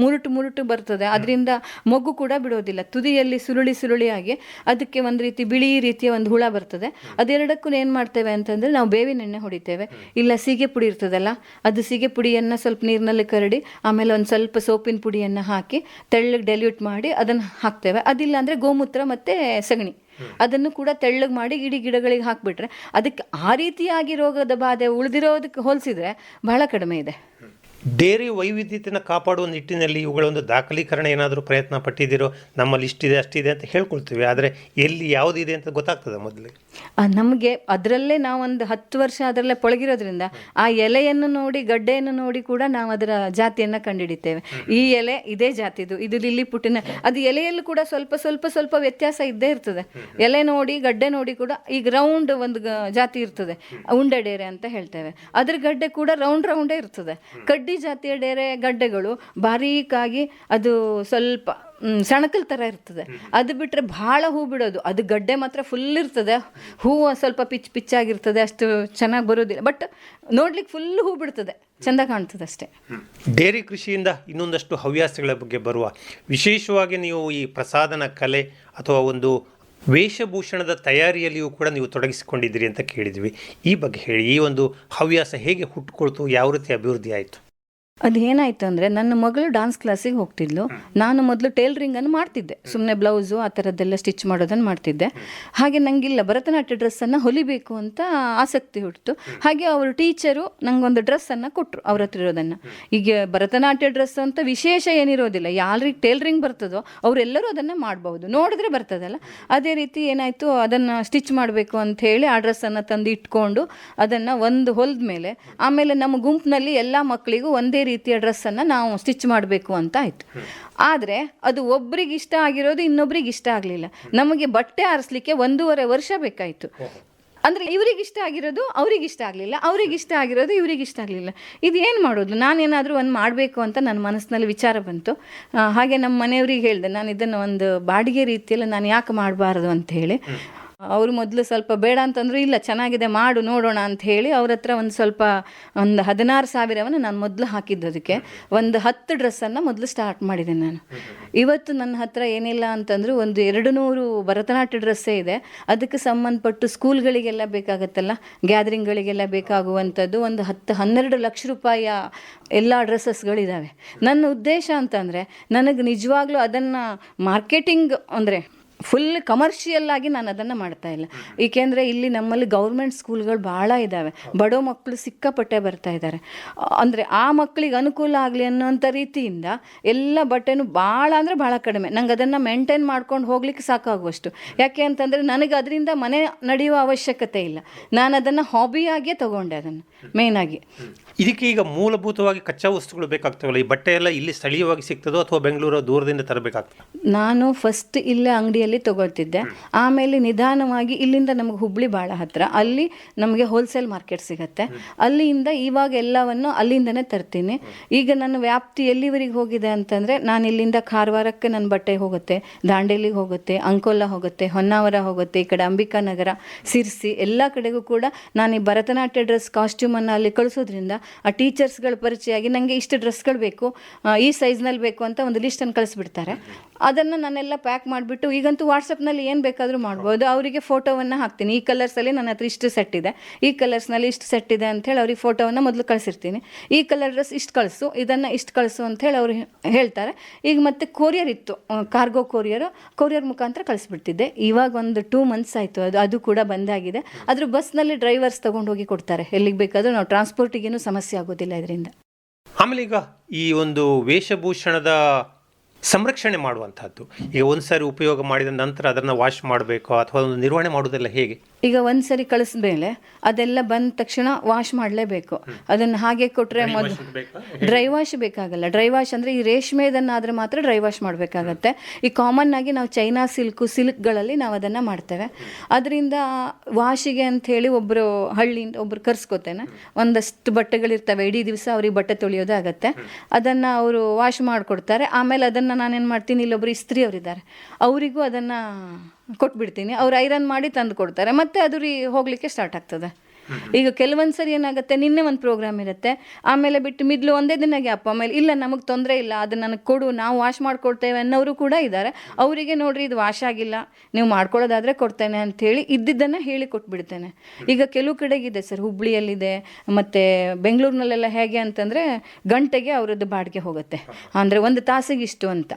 ಮುರುಟು ಮುರುಟು ಬರ್ತದೆ. ಅದರಿಂದ ಮಗು ಕೂಡ ಬಿಡೋದಿಲ್ಲ. ತುದಿಯಲ್ಲಿ ಸುರುಳಿ ಸುರುಳಿಯಾಗಿ ಅದಕ್ಕೆ ಒಂದು ರೀತಿ ಬಿಳಿ ರೀತಿಯ ಒಂದು ಹುಳ ಬರ್ತದೆ. ಅದೆರಡಕ್ಕೂ ಏನು ಮಾಡ್ತೇವೆ ಅಂತಂದರೆ, ನಾವು ಬೇವಿನ ಎಣ್ಣೆ ಹೊಡಿತೇವೆ. ಇಲ್ಲ, ಸೀಗೆ ಪುಡಿ ಇರ್ತದಲ್ಲ, ಅದು ಸೀಗೆ ಪುಡಿಯನ್ನು ಸ್ವಲ್ಪ ನೀರಿನಲ್ಲಿ ಕರಡಿ, ಆಮೇಲೆ ಒಂದು ಸ್ವಲ್ಪ ಸೋಪಿನ ಪುಡಿಯನ್ನು ಹಾಕಿ, ತೆಳ್ಳಗೆ ಡೆಲ್ಯೂಟ್ ಮಾಡಿ ಅದನ್ನು ಹಾಕ್ತೇವೆ. ಅದಿಲ್ಲ ಅಂದರೆ ಗೋಮೂತ್ರ ಮತ್ತು ಸಗಣಿ. ಅದನ್ನು ಕೂಡ ತೆಳ್ಳಗೆ ಮಾಡಿ ಇಡೀ ಗಿಡಗಳಿಗೆ ಹಾಕಿಬಿಟ್ರೆ ಅದಕ್ಕೆ ಆ ರೀತಿಯಾಗಿ ರೋಗದ ಬಾಧೆ ಉಳಿದಿರೋದಕ್ಕೆ ಹೋಲಿಸಿದ್ರೆ ಬಹಳ ಕಡಿಮೆ ಇದೆ. ಡೇರಿ ವೈವಿಧ್ಯತೆಯನ್ನು ಕಾಪಾಡುವ ನಿಟ್ಟಿನಲ್ಲಿ ಇವುಗಳ ಒಂದು ದಾಖಲೀಕರಣ ಏನಾದರೂ ಪ್ರಯತ್ನ ಪಟ್ಟಿದ್ದೀರೋ, ನಮ್ಮಲ್ಲಿ ಇಷ್ಟಿದೆ, ಅಷ್ಟಿದೆ ಅಂತ ಹೇಳ್ಕೊಳ್ತೀವಿ. ಆದರೆ ಎಲ್ಲಿ ಯಾವುದಿದೆ ಅಂತ ಗೊತ್ತಾಗ್ತದೆ ಮೊದಲಿಗೆ. ನಮಗೆ ಅದರಲ್ಲೇ ನಾವೊಂದು ಹತ್ತು ವರ್ಷ ಅದರಲ್ಲೇ ಪೊಳಗಿರೋದ್ರಿಂದ ಆ ಎಲೆಯನ್ನು ನೋಡಿ, ಗಡ್ಡೆಯನ್ನು ನೋಡಿ ಕೂಡ ನಾವು ಅದರ ಜಾತಿಯನ್ನು ಕಂಡುಹಿಡಿತೇವೆ ಈ ಎಲೆ ಇದೇ ಜಾತಿದು, ಇದು ಲಿಲ್ಲಿ ಪುಟ್ಟಿನ, ಅದು ಎಲೆಯಲ್ಲೂ ಕೂಡ ಸ್ವಲ್ಪ ಸ್ವಲ್ಪ ಸ್ವಲ್ಪ ವ್ಯತ್ಯಾಸ ಇದ್ದೇ ಇರ್ತದೆ. ಎಲೆ ನೋಡಿ, ಗಡ್ಡೆ ನೋಡಿ ಕೂಡ ಈಗ ರೌಂಡ್ ಒಂದು ಜಾತಿ ಇರ್ತದೆ. ಉಂಡೆ ಡೇರೆ ಅಂತ ಹೇಳ್ತೇವೆ. ಅದ್ರ ಗಡ್ಡೆ ಕೂಡ ರೌಂಡ್, ರೌಂಡೇ ಇರ್ತದೆ. ಕಡ್ಡಿ ಜಾತಿಯ ಡೇರೆ ಗಡ್ಡೆಗಳು ಬಾರೀಕಾಗಿ ಅದು ಸ್ವಲ್ಪ ಸಣಕಲ್ ಥರ ಇರ್ತದೆ. ಅದು ಬಿಟ್ಟರೆ ಭಾಳ ಹೂ ಬಿಡೋದು. ಅದು ಗಡ್ಡೆ ಮಾತ್ರ ಫುಲ್ ಇರ್ತದೆ. ಹೂವು ಸ್ವಲ್ಪ ಪಿಚ್ ಪಿಚ್ಚಾಗಿರ್ತದೆ. ಅಷ್ಟು ಚೆನ್ನಾಗಿ ಬರೋದಿಲ್ಲ. ಬಟ್ ನೋಡ್ಲಿಕ್ಕೆ ಫುಲ್ ಹೂ ಬಿಡ್ತದೆ. ಚೆಂದ ಕಾಣ್ತದೆ ಅಷ್ಟೇ. ಡೇರಿ ಕೃಷಿಯಿಂದ ಇನ್ನೊಂದಷ್ಟು ಹವ್ಯಾಸಗಳ ಬಗ್ಗೆ ಬರುವ ವಿಶೇಷವಾಗಿ ನೀವು ಈ ಪ್ರಸಾದನ ಕಲೆ ಅಥವಾ ಒಂದು ವೇಷಭೂಷಣದ ತಯಾರಿಯಲ್ಲಿಯೂ ಕೂಡ ನೀವು ತೊಡಗಿಸಿಕೊಂಡಿದ್ದೀರಿ ಅಂತ ಕೇಳಿದ್ವಿ. ಈ ಬಗ್ಗೆ ಹೇಳಿ. ಈ ಒಂದು ಹವ್ಯಾಸ ಹೇಗೆ ಹುಟ್ಟುಕೊಳ್ತು ಯಾವ ರೀತಿ ಅಭಿವೃದ್ಧಿ ಆಯಿತು? ಅದು ಏನಾಯ್ತು ಅಂದರೆ ನನ್ನ ಮಗಳು ಡಾನ್ಸ್ ಕ್ಲಾಸಿಗೆ ಹೋಗ್ತಿದ್ಲು. ನಾನು ಮೊದಲು ಟೇಲ್ರಿಂಗನ್ನು ಮಾಡ್ತಿದ್ದೆ. ಸುಮ್ಮನೆ ಬ್ಲೌಸು ಆ ಥರದ್ದೆಲ್ಲ ಸ್ಟಿಚ್ ಮಾಡೋದನ್ನು ಮಾಡ್ತಿದ್ದೆ. ಹಾಗೆ ನನಗಿಲ್ಲ ಭರತನಾಟ್ಯ ಡ್ರೆಸ್ಸನ್ನು ಹೊಲಿಬೇಕು ಅಂತ ಆಸಕ್ತಿ ಹುಟ್ಟಿತು ಹಾಗೆ ಅವರು ಟೀಚರು ನಂಗೊಂದು ಡ್ರೆಸ್ಸನ್ನು ಕೊಟ್ಟರು ಅವ್ರ ಹತ್ರ ಇರೋದನ್ನು. ಈಗ ಭರತನಾಟ್ಯ ಡ್ರೆಸ್ ಅಂತ ವಿಶೇಷ ಏನಿರೋದಿಲ್ಲ. ಯಾರಿಗೆ ಟೇಲ್ರಿಂಗ್ ಬರ್ತದೋ ಅವರೆಲ್ಲರೂ ಅದನ್ನು ಮಾಡಬಹುದು. ನೋಡಿದ್ರೆ ಬರ್ತದಲ್ಲ. ಅದೇ ರೀತಿ ಏನಾಯಿತು, ಅದನ್ನು ಸ್ಟಿಚ್ ಮಾಡಬೇಕು ಅಂತ ಹೇಳಿ ಆ ಡ್ರೆಸ್ಸನ್ನು ತಂದು ಇಟ್ಕೊಂಡು ಅದನ್ನು ಒಂದು ಹೊಲ್ದ ಮೇಲೆ ಆಮೇಲೆ ನಮ್ಮ ಗುಂಪಿನಲ್ಲಿ ಎಲ್ಲ ಮಕ್ಕಳಿಗೂ ಒಂದೇ ರೀತಿಯ ಡ್ರೆಸ್ಸನ್ನು ನಾವು ಸ್ಟಿಚ್ ಮಾಡಬೇಕು ಅಂತ ಆಯಿತು. ಆದರೆ ಅದು ಒಬ್ರಿಗೆ ಇಷ್ಟ ಆಗಿರೋದು ಇನ್ನೊಬ್ರಿಗೆ ಇಷ್ಟ ಆಗಲಿಲ್ಲ. ನಮಗೆ ಬಟ್ಟೆ ಆರಿಸ್ಲಿಕ್ಕೆ ಒಂದೂವರೆ ವರ್ಷ ಬೇಕಾಯಿತು. ಅಂದರೆ ಇವ್ರಿಗೆ ಇಷ್ಟ ಆಗಿರೋದು ಅವ್ರಿಗೆ ಇಷ್ಟ ಆಗಲಿಲ್ಲ, ಅವ್ರಿಗೆ ಇಷ್ಟ ಆಗಿರೋದು ಇವ್ರಿಗೆ ಇಷ್ಟ ಆಗಲಿಲ್ಲ. ಇದು ಏನು ಮಾಡೋದು? ನಾನೇನಾದರೂ ಒಂದು ಮಾಡಬೇಕು ಅಂತ ನನ್ನ ಮನಸ್ಸಿನಲ್ಲಿ ವಿಚಾರ ಬಂತು. ಹಾಗೆ ನಮ್ಮ ಮನೆಯವ್ರಿಗೆ ಹೇಳಿದೆ ನಾನು ಇದನ್ನು ಒಂದು ಬಾಡಿಗೆ ರೀತಿಯಲ್ಲಿ ನಾನು ಯಾಕೆ ಮಾಡಬಾರ್ದು ಅಂತ ಹೇಳಿ. ಅವರು ಮೊದಲು ಸ್ವಲ್ಪ ಬೇಡ ಅಂತಂದ್ರು, ಇಲ್ಲ, ಚೆನ್ನಾಗಿದೆ, ಮಾಡು, ನೋಡೋಣ ಅಂತ ಹೇಳಿ ಅವ್ರ ಹತ್ರ ಒಂದು ಸ್ವಲ್ಪ, ಒಂದು ಹದಿನಾರು ಸಾವಿರವನ್ನು ನಾನು ಮೊದಲು ಹಾಕಿದ್ದು ಅದಕ್ಕೆ. ಒಂದು ಹತ್ತು ಡ್ರೆಸ್ಸನ್ನು ಮೊದಲು ಸ್ಟಾರ್ಟ್ ಮಾಡಿದೆ ನಾನು. ಇವತ್ತು ನನ್ನ ಹತ್ರ ಏನಿಲ್ಲ ಅಂತಂದ್ರು, ಒಂದು ಎರಡು ನೂರು ಭರತನಾಟ್ಯ ಡ್ರೆಸ್ಸೇ ಇದೆ. ಅದಕ್ಕೆ ಸಂಬಂಧಪಟ್ಟು ಸ್ಕೂಲ್ಗಳಿಗೆಲ್ಲ ಬೇಕಾಗತ್ತಲ್ಲ, ಗ್ಯಾದರಿಂಗ್ಗಳಿಗೆಲ್ಲ ಬೇಕಾಗುವಂಥದ್ದು, ಒಂದು ಹತ್ತು, ಹನ್ನೆರಡು ಲಕ್ಷ ರೂಪಾಯಿಯ ಎಲ್ಲ ಡ್ರೆಸ್ಸಸ್ಗಳಿದ್ದಾವೆ ನನ್ನ ಉದ್ದೇಶ ಅಂತಂದರೆ, ನನಗೆ ನಿಜವಾಗ್ಲೂ ಅದನ್ನು ಮಾರ್ಕೆಟಿಂಗ್ ಅಂದರೆ ಫುಲ್ ಕಮರ್ಷಿಯಲ್ ಆಗಿ ನಾನು ಅದನ್ನು ಮಾಡ್ತಾ ಇಲ್ಲ. ಏಕೆಂದರೆ ಇಲ್ಲಿ ನಮ್ಮಲ್ಲಿ ಗೌರ್ಮೆಂಟ್ ಸ್ಕೂಲ್ಗಳು ಭಾಳ ಇದ್ದಾವೆ ಬಡೋ ಮಕ್ಕಳು ಸಿಕ್ಕಾಪಟ್ಟೆ ಬರ್ತಾ ಇದ್ದಾರೆ ಅಂದರೆ ಆ ಮಕ್ಕಳಿಗೆ ಅನುಕೂಲ ಆಗಲಿ ಅನ್ನೋಂಥ ರೀತಿಯಿಂದ ಎಲ್ಲ ಬಟ್ಟೆನೂ ಭಾಳ ಅಂದರೆ ಭಾಳ ಕಡಿಮೆ. ನಂಗೆ ಅದನ್ನು ಮೇಂಟೈನ್ ಮಾಡ್ಕೊಂಡು ಹೋಗ್ಲಿಕ್ಕೆ ಸಾಕಾಗುವಷ್ಟು. ಯಾಕೆ ಅಂತಂದರೆ ನನಗೆ ಅದರಿಂದ ಮನೆ ನಡೆಯುವ ಅವಶ್ಯಕತೆ ಇಲ್ಲ. ನಾನು ಅದನ್ನು ಹಾಬಿಯಾಗಿಯೇ ತಗೊಂಡೆ ಅದನ್ನು ಮೇಯ್ನಾಗಿ ಇದಕ್ಕೆ ಈಗ ಮೂಲಭೂತವಾಗಿ ಕಚ್ಚಾ ವಸ್ತುಗಳು ಬೇಕಾಗ್ತವಲ್ಲ? ಈ ಬಟ್ಟೆ ಎಲ್ಲ ಇಲ್ಲಿ ಸ್ಥಳೀಯವಾಗಿ ಸಿಗ್ತದೋ ಅಥವಾ ಬೆಂಗಳೂರು ದೂರದಿಂದ ತರಬೇಕಾಗ್ತದೆ? ನಾನು ಫಸ್ಟ್ ಇಲ್ಲೇ ಅಂಗಡಿಯಲ್ಲಿ ತಗೊಳ್ತಿದ್ದೆ. ಆಮೇಲೆ ನಿಧಾನವಾಗಿ ಇಲ್ಲಿಂದ ನಮಗೆ ಹುಬ್ಳಿ ಭಾಳ ಹತ್ರ ಅಲ್ಲಿ ನಮಗೆ ಹೋಲ್ಸೇಲ್ ಮಾರ್ಕೆಟ್ ಸಿಗತ್ತೆ. ಅಲ್ಲಿಂದ ಇವಾಗ ಎಲ್ಲವನ್ನು ಅಲ್ಲಿಂದನೇ ತರ್ತೀನಿ. ಈಗ ನನ್ನ ವ್ಯಾಪ್ತಿ ಎಲ್ಲಿವರೆಗೆ ಹೋಗಿದೆ ಅಂತಂದರೆ ನಾನು ಇಲ್ಲಿಂದ ಕಾರವಾರಕ್ಕೆ ನನ್ನ ಬಟ್ಟೆ ಹೋಗುತ್ತೆ, ದಾಂಡೇಲಿಗೆ ಹೋಗುತ್ತೆ, ಅಂಕೋಲ ಹೋಗುತ್ತೆ, ಹೊನ್ನಾವರ ಹೋಗುತ್ತೆ, ಈ ಕಡೆ ಅಂಬಿಕಾ ನಗರ, ಸಿರ್ಸಿ, ಎಲ್ಲ ಕಡೆಗೂ ಕೂಡ ನಾನು ಈ ಭರತನಾಟ್ಯ ಡ್ರೆಸ್ ಕಾಸ್ಟ್ಯೂಮನ್ನು ಅಲ್ಲಿ ಕಳಿಸೋದ್ರಿಂದ, ಆ ಟೀಚರ್ಸ್ಗಳ ಪರಿಚಯ ಆಗಿ ನನಗೆ ಇಷ್ಟು ಡ್ರೆಸ್ಗಳು ಬೇಕು ಈ ಸೈಜ್ನಲ್ಲಿ ಬೇಕು ಅಂತ ಒಂದು ಲಿಸ್ಟನ್ನು ಕಳಿಸ್ಬಿಡ್ತಾರೆ. ಅದನ್ನು ನಾನೆಲ್ಲ ಪ್ಯಾಕ್ ಮಾಡಿಬಿಟ್ಟು ಈಗಂತೂ ವಾಟ್ಸಪ್ನಲ್ಲಿ ಏನು ಬೇಕಾದರೂ ಮಾಡ್ಬೋದು. ಅವರಿಗೆ ಫೋಟೋವನ್ನು ಹಾಕ್ತೀನಿ. ಈ ಕಲರ್ಸಲ್ಲಿ ನನ್ನ ಹತ್ರ ಇಷ್ಟು ಸೆಟ್ ಇದೆ. ಈ ಕಲರ್ಸ್ನಲ್ಲಿ ಇಷ್ಟು ಸೆಟ್ ಇದೆ ಅಂಥೇಳಿ ಅವ್ರಿಗೆ ಫೋಟೋವನ್ನು ಮೊದಲು ಕಳಿಸಿರ್ತೀನಿ. ಈ ಕಲರ್ ಡ್ರೆಸ್ ಇಷ್ಟು ಕಳಿಸು, ಇದನ್ನು ಇಷ್ಟು ಕಳಿಸು ಅಂಥೇಳಿ ಅವರು ಹೇಳ್ತಾರೆ. ಈಗ ಮತ್ತೆ ಕೊರಿಯರ್ ಇತ್ತು. ಕಾರ್ಗೋ ಕೊರಿಯರು ಕೊರಿಯರ್ ಮುಖಾಂತರ ಕಳಿಸ್ಬಿಡ್ತಿದ್ದೆ. ಇವಾಗ ಒಂದು ಟೂ ಮಂತ್ಸ್ ಆಯಿತು. ಅದು ಅದು ಕೂಡ ಬಂದಾಗಿದೆ ಅದ್ರ ಬಸ್ನಲ್ಲಿ ಡ್ರೈವರ್ಸ್ ಹೋಗಿ ಕೊಡ್ತಾರೆ. ಎಲ್ಲಿಗೆ ಬೇಕಾದರೂ ನಾವು ಟ್ರಾನ್ಸ್ಪೋರ್ಟಿಗೇನು ಸಮಸ್ಯೆ ಆಗೋದಿಲ್ಲ ಇದರಿಂದ. ಆಮೇಲೆ ಈಗ ಈ ಒಂದು ವೇಷಭೂಷಣದ ಸಂರಕ್ಷಣೆ ಮಾಡುವಂಥದ್ದು. ಈಗ ಒಂದು ಸಾರಿ ಉಪಯೋಗ ಮಾಡಿದ ನಂತರ ಅದನ್ನು ವಾಶ್ ಮಾಡಬೇಕು ಅಥವಾ ಒಂದು ನಿರ್ವಹಣೆ ಮಾಡೋದೆಲ್ಲ ಹೇಗೆ? ಈಗ ಒಂದ್ಸರಿ ಕಳಿಸ್ಮೇಲೆ ಅದೆಲ್ಲ ಬಂದ ತಕ್ಷಣ ವಾಶ್ ಮಾಡಲೇಬೇಕು. ಅದನ್ನು ಹಾಗೆ ಕೊಟ್ಟರೆ ಮೊದಲು ಡ್ರೈ ವಾಶ್ ಬೇಕಾಗಲ್ಲ. ಡ್ರೈ ವಾಶ್ ಅಂದರೆ ಈ ರೇಷ್ಮೆದನ್ನಾದರೆ ಮಾತ್ರ ಡ್ರೈ ವಾಶ್ ಮಾಡಬೇಕಾಗತ್ತೆ. ಈ ಕಾಮನ್ ಆಗಿ ನಾವು ಚೈನಾ ಸಿಲ್ಕು ಸಿಲ್ಕ್ಗಳಲ್ಲಿ ನಾವು ಅದನ್ನು ಮಾಡ್ತೇವೆ. ಅದರಿಂದ ವಾಶಿಗೆ ಅಂಥೇಳಿ ಒಬ್ಬರು ಹಳ್ಳಿಯಿಂದ ಒಬ್ರು ಕರ್ಸ್ಕೊತೇನೆ. ಒಂದಷ್ಟು ಬಟ್ಟೆಗಳಿರ್ತವೆ. ಇಡೀ ದಿವಸ ಅವ್ರಿಗೆ ಬಟ್ಟೆ ತೊಳೆಯೋದೇ ಆಗತ್ತೆ. ಅದನ್ನು ಅವರು ವಾಶ್ ಮಾಡಿಕೊಡ್ತಾರೆ. ಆಮೇಲೆ ಅದನ್ನು ನಾನೇನು ಮಾಡ್ತೀನಿ? ಇಲ್ಲೊಬ್ಬರು ಇಸ್ತ್ರಿ ಅವರಿದ್ದಾರೆ ಅವರಿಗೂ ಅದನ್ನು ಕೊಟ್ಬಿಡ್ತೀನಿ. ಅವ್ರು ಐರನ್ ಮಾಡಿ ತಂದು ಕೊಡ್ತಾರೆ. ಮತ್ತೆ ಅದು ರೀ ಹೋಗಲಿಕ್ಕೆ ಸ್ಟಾರ್ಟ್ ಆಗ್ತದೆ. ಈಗ ಕೆಲವೊಂದು ಸರಿ ಏನಾಗುತ್ತೆ ನಿನ್ನೆ ಒಂದು ಪ್ರೋಗ್ರಾಮ್ ಇರುತ್ತೆ ಆಮೇಲೆ ಬಿಟ್ಟು ಮಿಡ್ಲು ಒಂದೇ ದಿನ ಗ್ಯಾಪ್ ಆಮೇಲೆ ಇಲ್ಲ ನಮಗೆ ತೊಂದರೆ ಇಲ್ಲ ಅದು ನನಗೆ ಕೊಡು ನಾವು ವಾಶ್ ಮಾಡ್ಕೊಡ್ತೇವೆ ಅನ್ನೋರು ಕೂಡ ಇದ್ದಾರೆ ಅವರಿಗೆ ನೋಡ್ರಿ ಇದು ವಾಶ್ ಆಗಿಲ್ಲ ನೀವು ಮಾಡ್ಕೊಳ್ಳೋದಾದರೆ ಕೊಡ್ತೇನೆ ಅಂಥೇಳಿ ಇದ್ದಿದ್ದನ್ನು ಹೇಳಿ ಕೊಟ್ಬಿಡ್ತೇನೆ. ಈಗ ಕೆಲವು ಕಡೆಗಿದೆ ಸರ್ ಹುಬ್ಳಿಯಲ್ಲಿದೆ ಮತ್ತು ಬೆಂಗಳೂರಿನಲ್ಲೆಲ್ಲ ಹೇಗೆ ಅಂತಂದರೆ ಗಂಟೆಗೆ ಅವರದ್ದು ಬಾಡಿಗೆ ಹೋಗುತ್ತೆ. ಅಂದರೆ ಒಂದು ತಾಸಿಗೆ ಇಷ್ಟು ಅಂತ.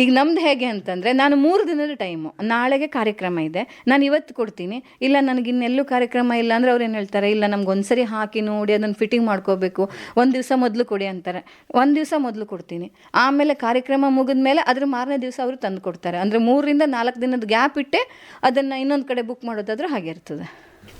ಈಗ ನಮ್ದು ಹೇಗೆ ಅಂತಂದರೆ ನಾನು ಮೂರು ದಿನದ ಟೈಮು ನಾಳೆಗೆ ಕಾರ್ಯಕ್ರಮ ಇದೆ. ನಾನು ಇವತ್ತು ಕೊಡ್ತೀನಿ. ಇಲ್ಲ, ನನಗೆ ಇನ್ನೆಲ್ಲೂ ಕಾರ್ಯಕ್ರಮ ಇಲ್ಲ ಅಂದರೆ ಅವ್ರು ಏನು ಹೇಳ್ತಾರೆ? ಇಲ್ಲ, ನಮ್ಗೆ ಒಂದ್ಸರಿ ಹಾಕಿ ನೋಡಿ ಅದನ್ನು ಫಿಟ್ಟಿಂಗ್ ಮಾಡ್ಕೋಬೇಕು. ಒಂದು ದಿವಸ ಮೊದಲು ಕೊಡಿ ಅಂತಾರೆ. ಒಂದು ದಿವಸ ಮೊದಲು ಕೊಡ್ತೀನಿ. ಆಮೇಲೆ ಕಾರ್ಯಕ್ರಮ ಮುಗಿದ ಮೇಲೆ ಅದ್ರ ಮಾರನೇ ದಿವಸ ಅವರು ತಂದು ಕೊಡ್ತಾರೆ. ಅಂದರೆ ಮೂರರಿಂದ ನಾಲ್ಕು ದಿನದ ಗ್ಯಾಪ್ ಇಟ್ಟೆ ಅದನ್ನು ಇನ್ನೊಂದು ಕಡೆ ಬುಕ್ ಮಾಡೋದಾದ್ರೂ ಹಾಗೆ ಇರ್ತದೆ.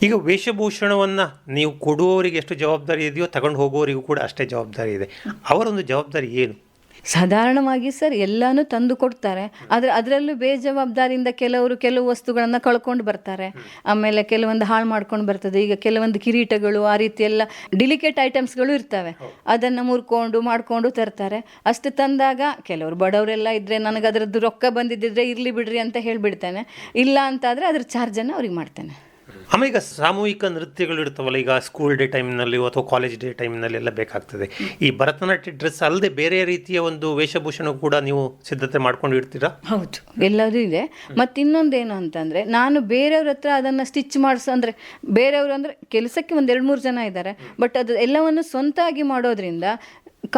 ಈಗ ವೇಷಭೂಷಣವನ್ನು ನೀವು ಕೊಡುವವರಿಗೆ ಎಷ್ಟು ಜವಾಬ್ದಾರಿ ಇದೆಯೋ ತಗೊಂಡು ಹೋಗುವವರಿಗೂ ಕೂಡ ಅಷ್ಟೇ ಜವಾಬ್ದಾರಿ ಇದೆ. ಅವರೊಂದು ಜವಾಬ್ದಾರಿ ಏನು? ಸಾಧಾರಣವಾಗಿ ಸರ್ ಎಲ್ಲನೂ ತಂದು ಕೊಡ್ತಾರೆ. ಆದರೆ ಅದರಲ್ಲೂ ಬೇಜವಾಬ್ದಾರಿಯಿಂದ ಕೆಲವರು ಕೆಲವು ವಸ್ತುಗಳನ್ನು ಕಳ್ಕೊಂಡು ಬರ್ತಾರೆ. ಆಮೇಲೆ ಕೆಲವೊಂದು ಹಾಳು ಮಾಡ್ಕೊಂಡು ಬರ್ತದೆ. ಈಗ ಕೆಲವೊಂದು ಕಿರೀಟಗಳು ಆ ರೀತಿ ಎಲ್ಲ ಡಿಲಿಕೇಟ್ ಐಟಮ್ಸ್ಗಳು ಇರ್ತವೆ. ಅದನ್ನು ಮುರ್ಕೊಂಡು ಮಾಡಿಕೊಂಡು ತರ್ತಾರೆ. ಅಷ್ಟು ತಂದಾಗ ಕೆಲವರು ಬಡವರೆಲ್ಲ ಇದ್ದರೆ ನನಗೆ ಅದರದ್ದು ರೊಕ್ಕ ಬಂದಿದ್ದಿದ್ರೆ ಇರಲಿ ಬಿಡ್ರಿ ಅಂತ ಹೇಳಿಬಿಡ್ತೇನೆ. ಇಲ್ಲ ಅಂತಾದರೆ ಅದ್ರ ಚಾರ್ಜನ್ನು ಅವ್ರಿಗೆ ಮಾಡ್ತೇನೆ. ಆಮೇಲೆ ಈಗ ಸಾಮೂಹಿಕ ನೃತ್ಯಗಳು ಇರ್ತವಲ್ಲ ಈಗ ಸ್ಕೂಲ್ ಡೇ ಟೈಮ್ನಲ್ಲಿ ಅಥವಾ ಕಾಲೇಜ್ ಡೇ ಟೈಮ್ನಲ್ಲಿ ಎಲ್ಲ ಬೇಕಾಗ್ತದೆ. ಈ ಭರತನಾಟ್ಯ ಡ್ರೆಸ್ ಅಲ್ಲದೆ ಬೇರೆ ರೀತಿಯ ಒಂದು ವೇಷಭೂಷಣ ಕೂಡ ನೀವು ಸಿದ್ಧತೆ ಮಾಡ್ಕೊಂಡು ಇರ್ತೀರಾ ಹೌದು ಎಲ್ಲದೂ ಇದೆ. ಮತ್ತು ಇನ್ನೊಂದೇನು ಅಂತಂದರೆ ನಾನು ಬೇರೆಯವ್ರ ಹತ್ರ ಅದನ್ನು ಸ್ಟಿಚ್ ಮಾಡಿಸೋ ಅಂದರೆ ಬೇರೆಯವರು ಅಂದರೆ ಕೆಲಸಕ್ಕೆ ಒಂದು ಎರಡು ಮೂರು ಜನ ಇದ್ದಾರೆ ಬಟ್ ಅದು ಎಲ್ಲವನ್ನು ಸ್ವಂತಾಗಿ ಮಾಡೋದ್ರಿಂದ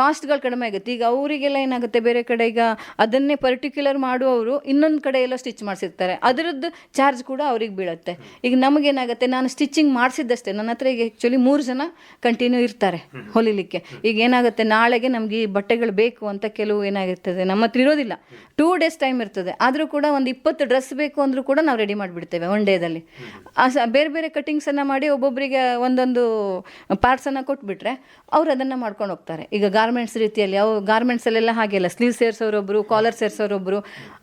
ಕಾಸ್ಟ್ಗಳು ಕಡಿಮೆ ಆಗುತ್ತೆ. ಈಗ ಅವರಿಗೆಲ್ಲ ಏನಾಗುತ್ತೆ? ಬೇರೆ ಕಡೆ ಈಗ ಅದನ್ನೇ ಪರ್ಟಿಕ್ಯುಲರ್ ಮಾಡುವವರು ಇನ್ನೊಂದು ಕಡೆ ಎಲ್ಲ ಸ್ಟಿಚ್ ಮಾಡಿಸಿರ್ತಾರೆ. ಅದರದ್ದು ಚಾರ್ಜ್ ಕೂಡ ಅವ್ರಿಗೆ ಬೀಳುತ್ತೆ. ಈಗ ನಮಗೇನಾಗುತ್ತೆ? ನಾನು ಸ್ಟಿಚಿಂಗ್ ಮಾಡಿಸಿದ್ದಷ್ಟೇ. ನನ್ನ ಹತ್ರ ಈಗ ಆ್ಯಕ್ಚುಲಿ ಮೂರು ಜನ ಕಂಟಿನ್ಯೂ ಇರ್ತಾರೆ ಹೊಲಿಲಿಕ್ಕೆ. ಈಗ ಏನಾಗುತ್ತೆ? ನಾಳೆಗೆ ನಮಗೆ ಈ ಬಟ್ಟೆಗಳು ಬೇಕು ಅಂತ ಕೆಲವು ಏನಾಗಿರ್ತದೆ? ನಮ್ಮ ಹತ್ರ ಇರೋದಿಲ್ಲ. ಟೂ ಡೇಸ್ ಟೈಮ್ ಇರ್ತದೆ. ಆದರೂ ಕೂಡ ಒಂದು ಇಪ್ಪತ್ತು ಡ್ರೆಸ್ ಬೇಕು ಅಂದರೂ ಕೂಡ ನಾವು ರೆಡಿ ಮಾಡಿಬಿಡ್ತೇವೆ ಒನ್ ಡೇದಲ್ಲಿ ಆ ಬೇರೆ ಬೇರೆ ಕಟಿಂಗ್ಸನ್ನು ಮಾಡಿ ಒಬ್ಬೊಬ್ಬರಿಗೆ ಒಂದೊಂದು ಪಾರ್ಟ್ಸನ್ನು ಕೊಟ್ಬಿಟ್ರೆ ಅವ್ರು ಅದನ್ನು ಮಾಡ್ಕೊಂಡು ಹೋಗ್ತಾರೆ. ಈಗ ಗಾರ್ಮೆಂಟ್ಸ್ ರೀತಿಯಲ್ಲಿ ಅವು ಗಾರ್ಮೆಂಟ್ಸಲ್ಲೆಲ್ಲ ಹಾಗೆಲ್ಲ ಸ್ಲೀವ್ ಸೇರಿಸೋರೊಬ್ಬರು ಕಾಲರ್ ಸೇರಿಸೋರೊಬ್ಬರು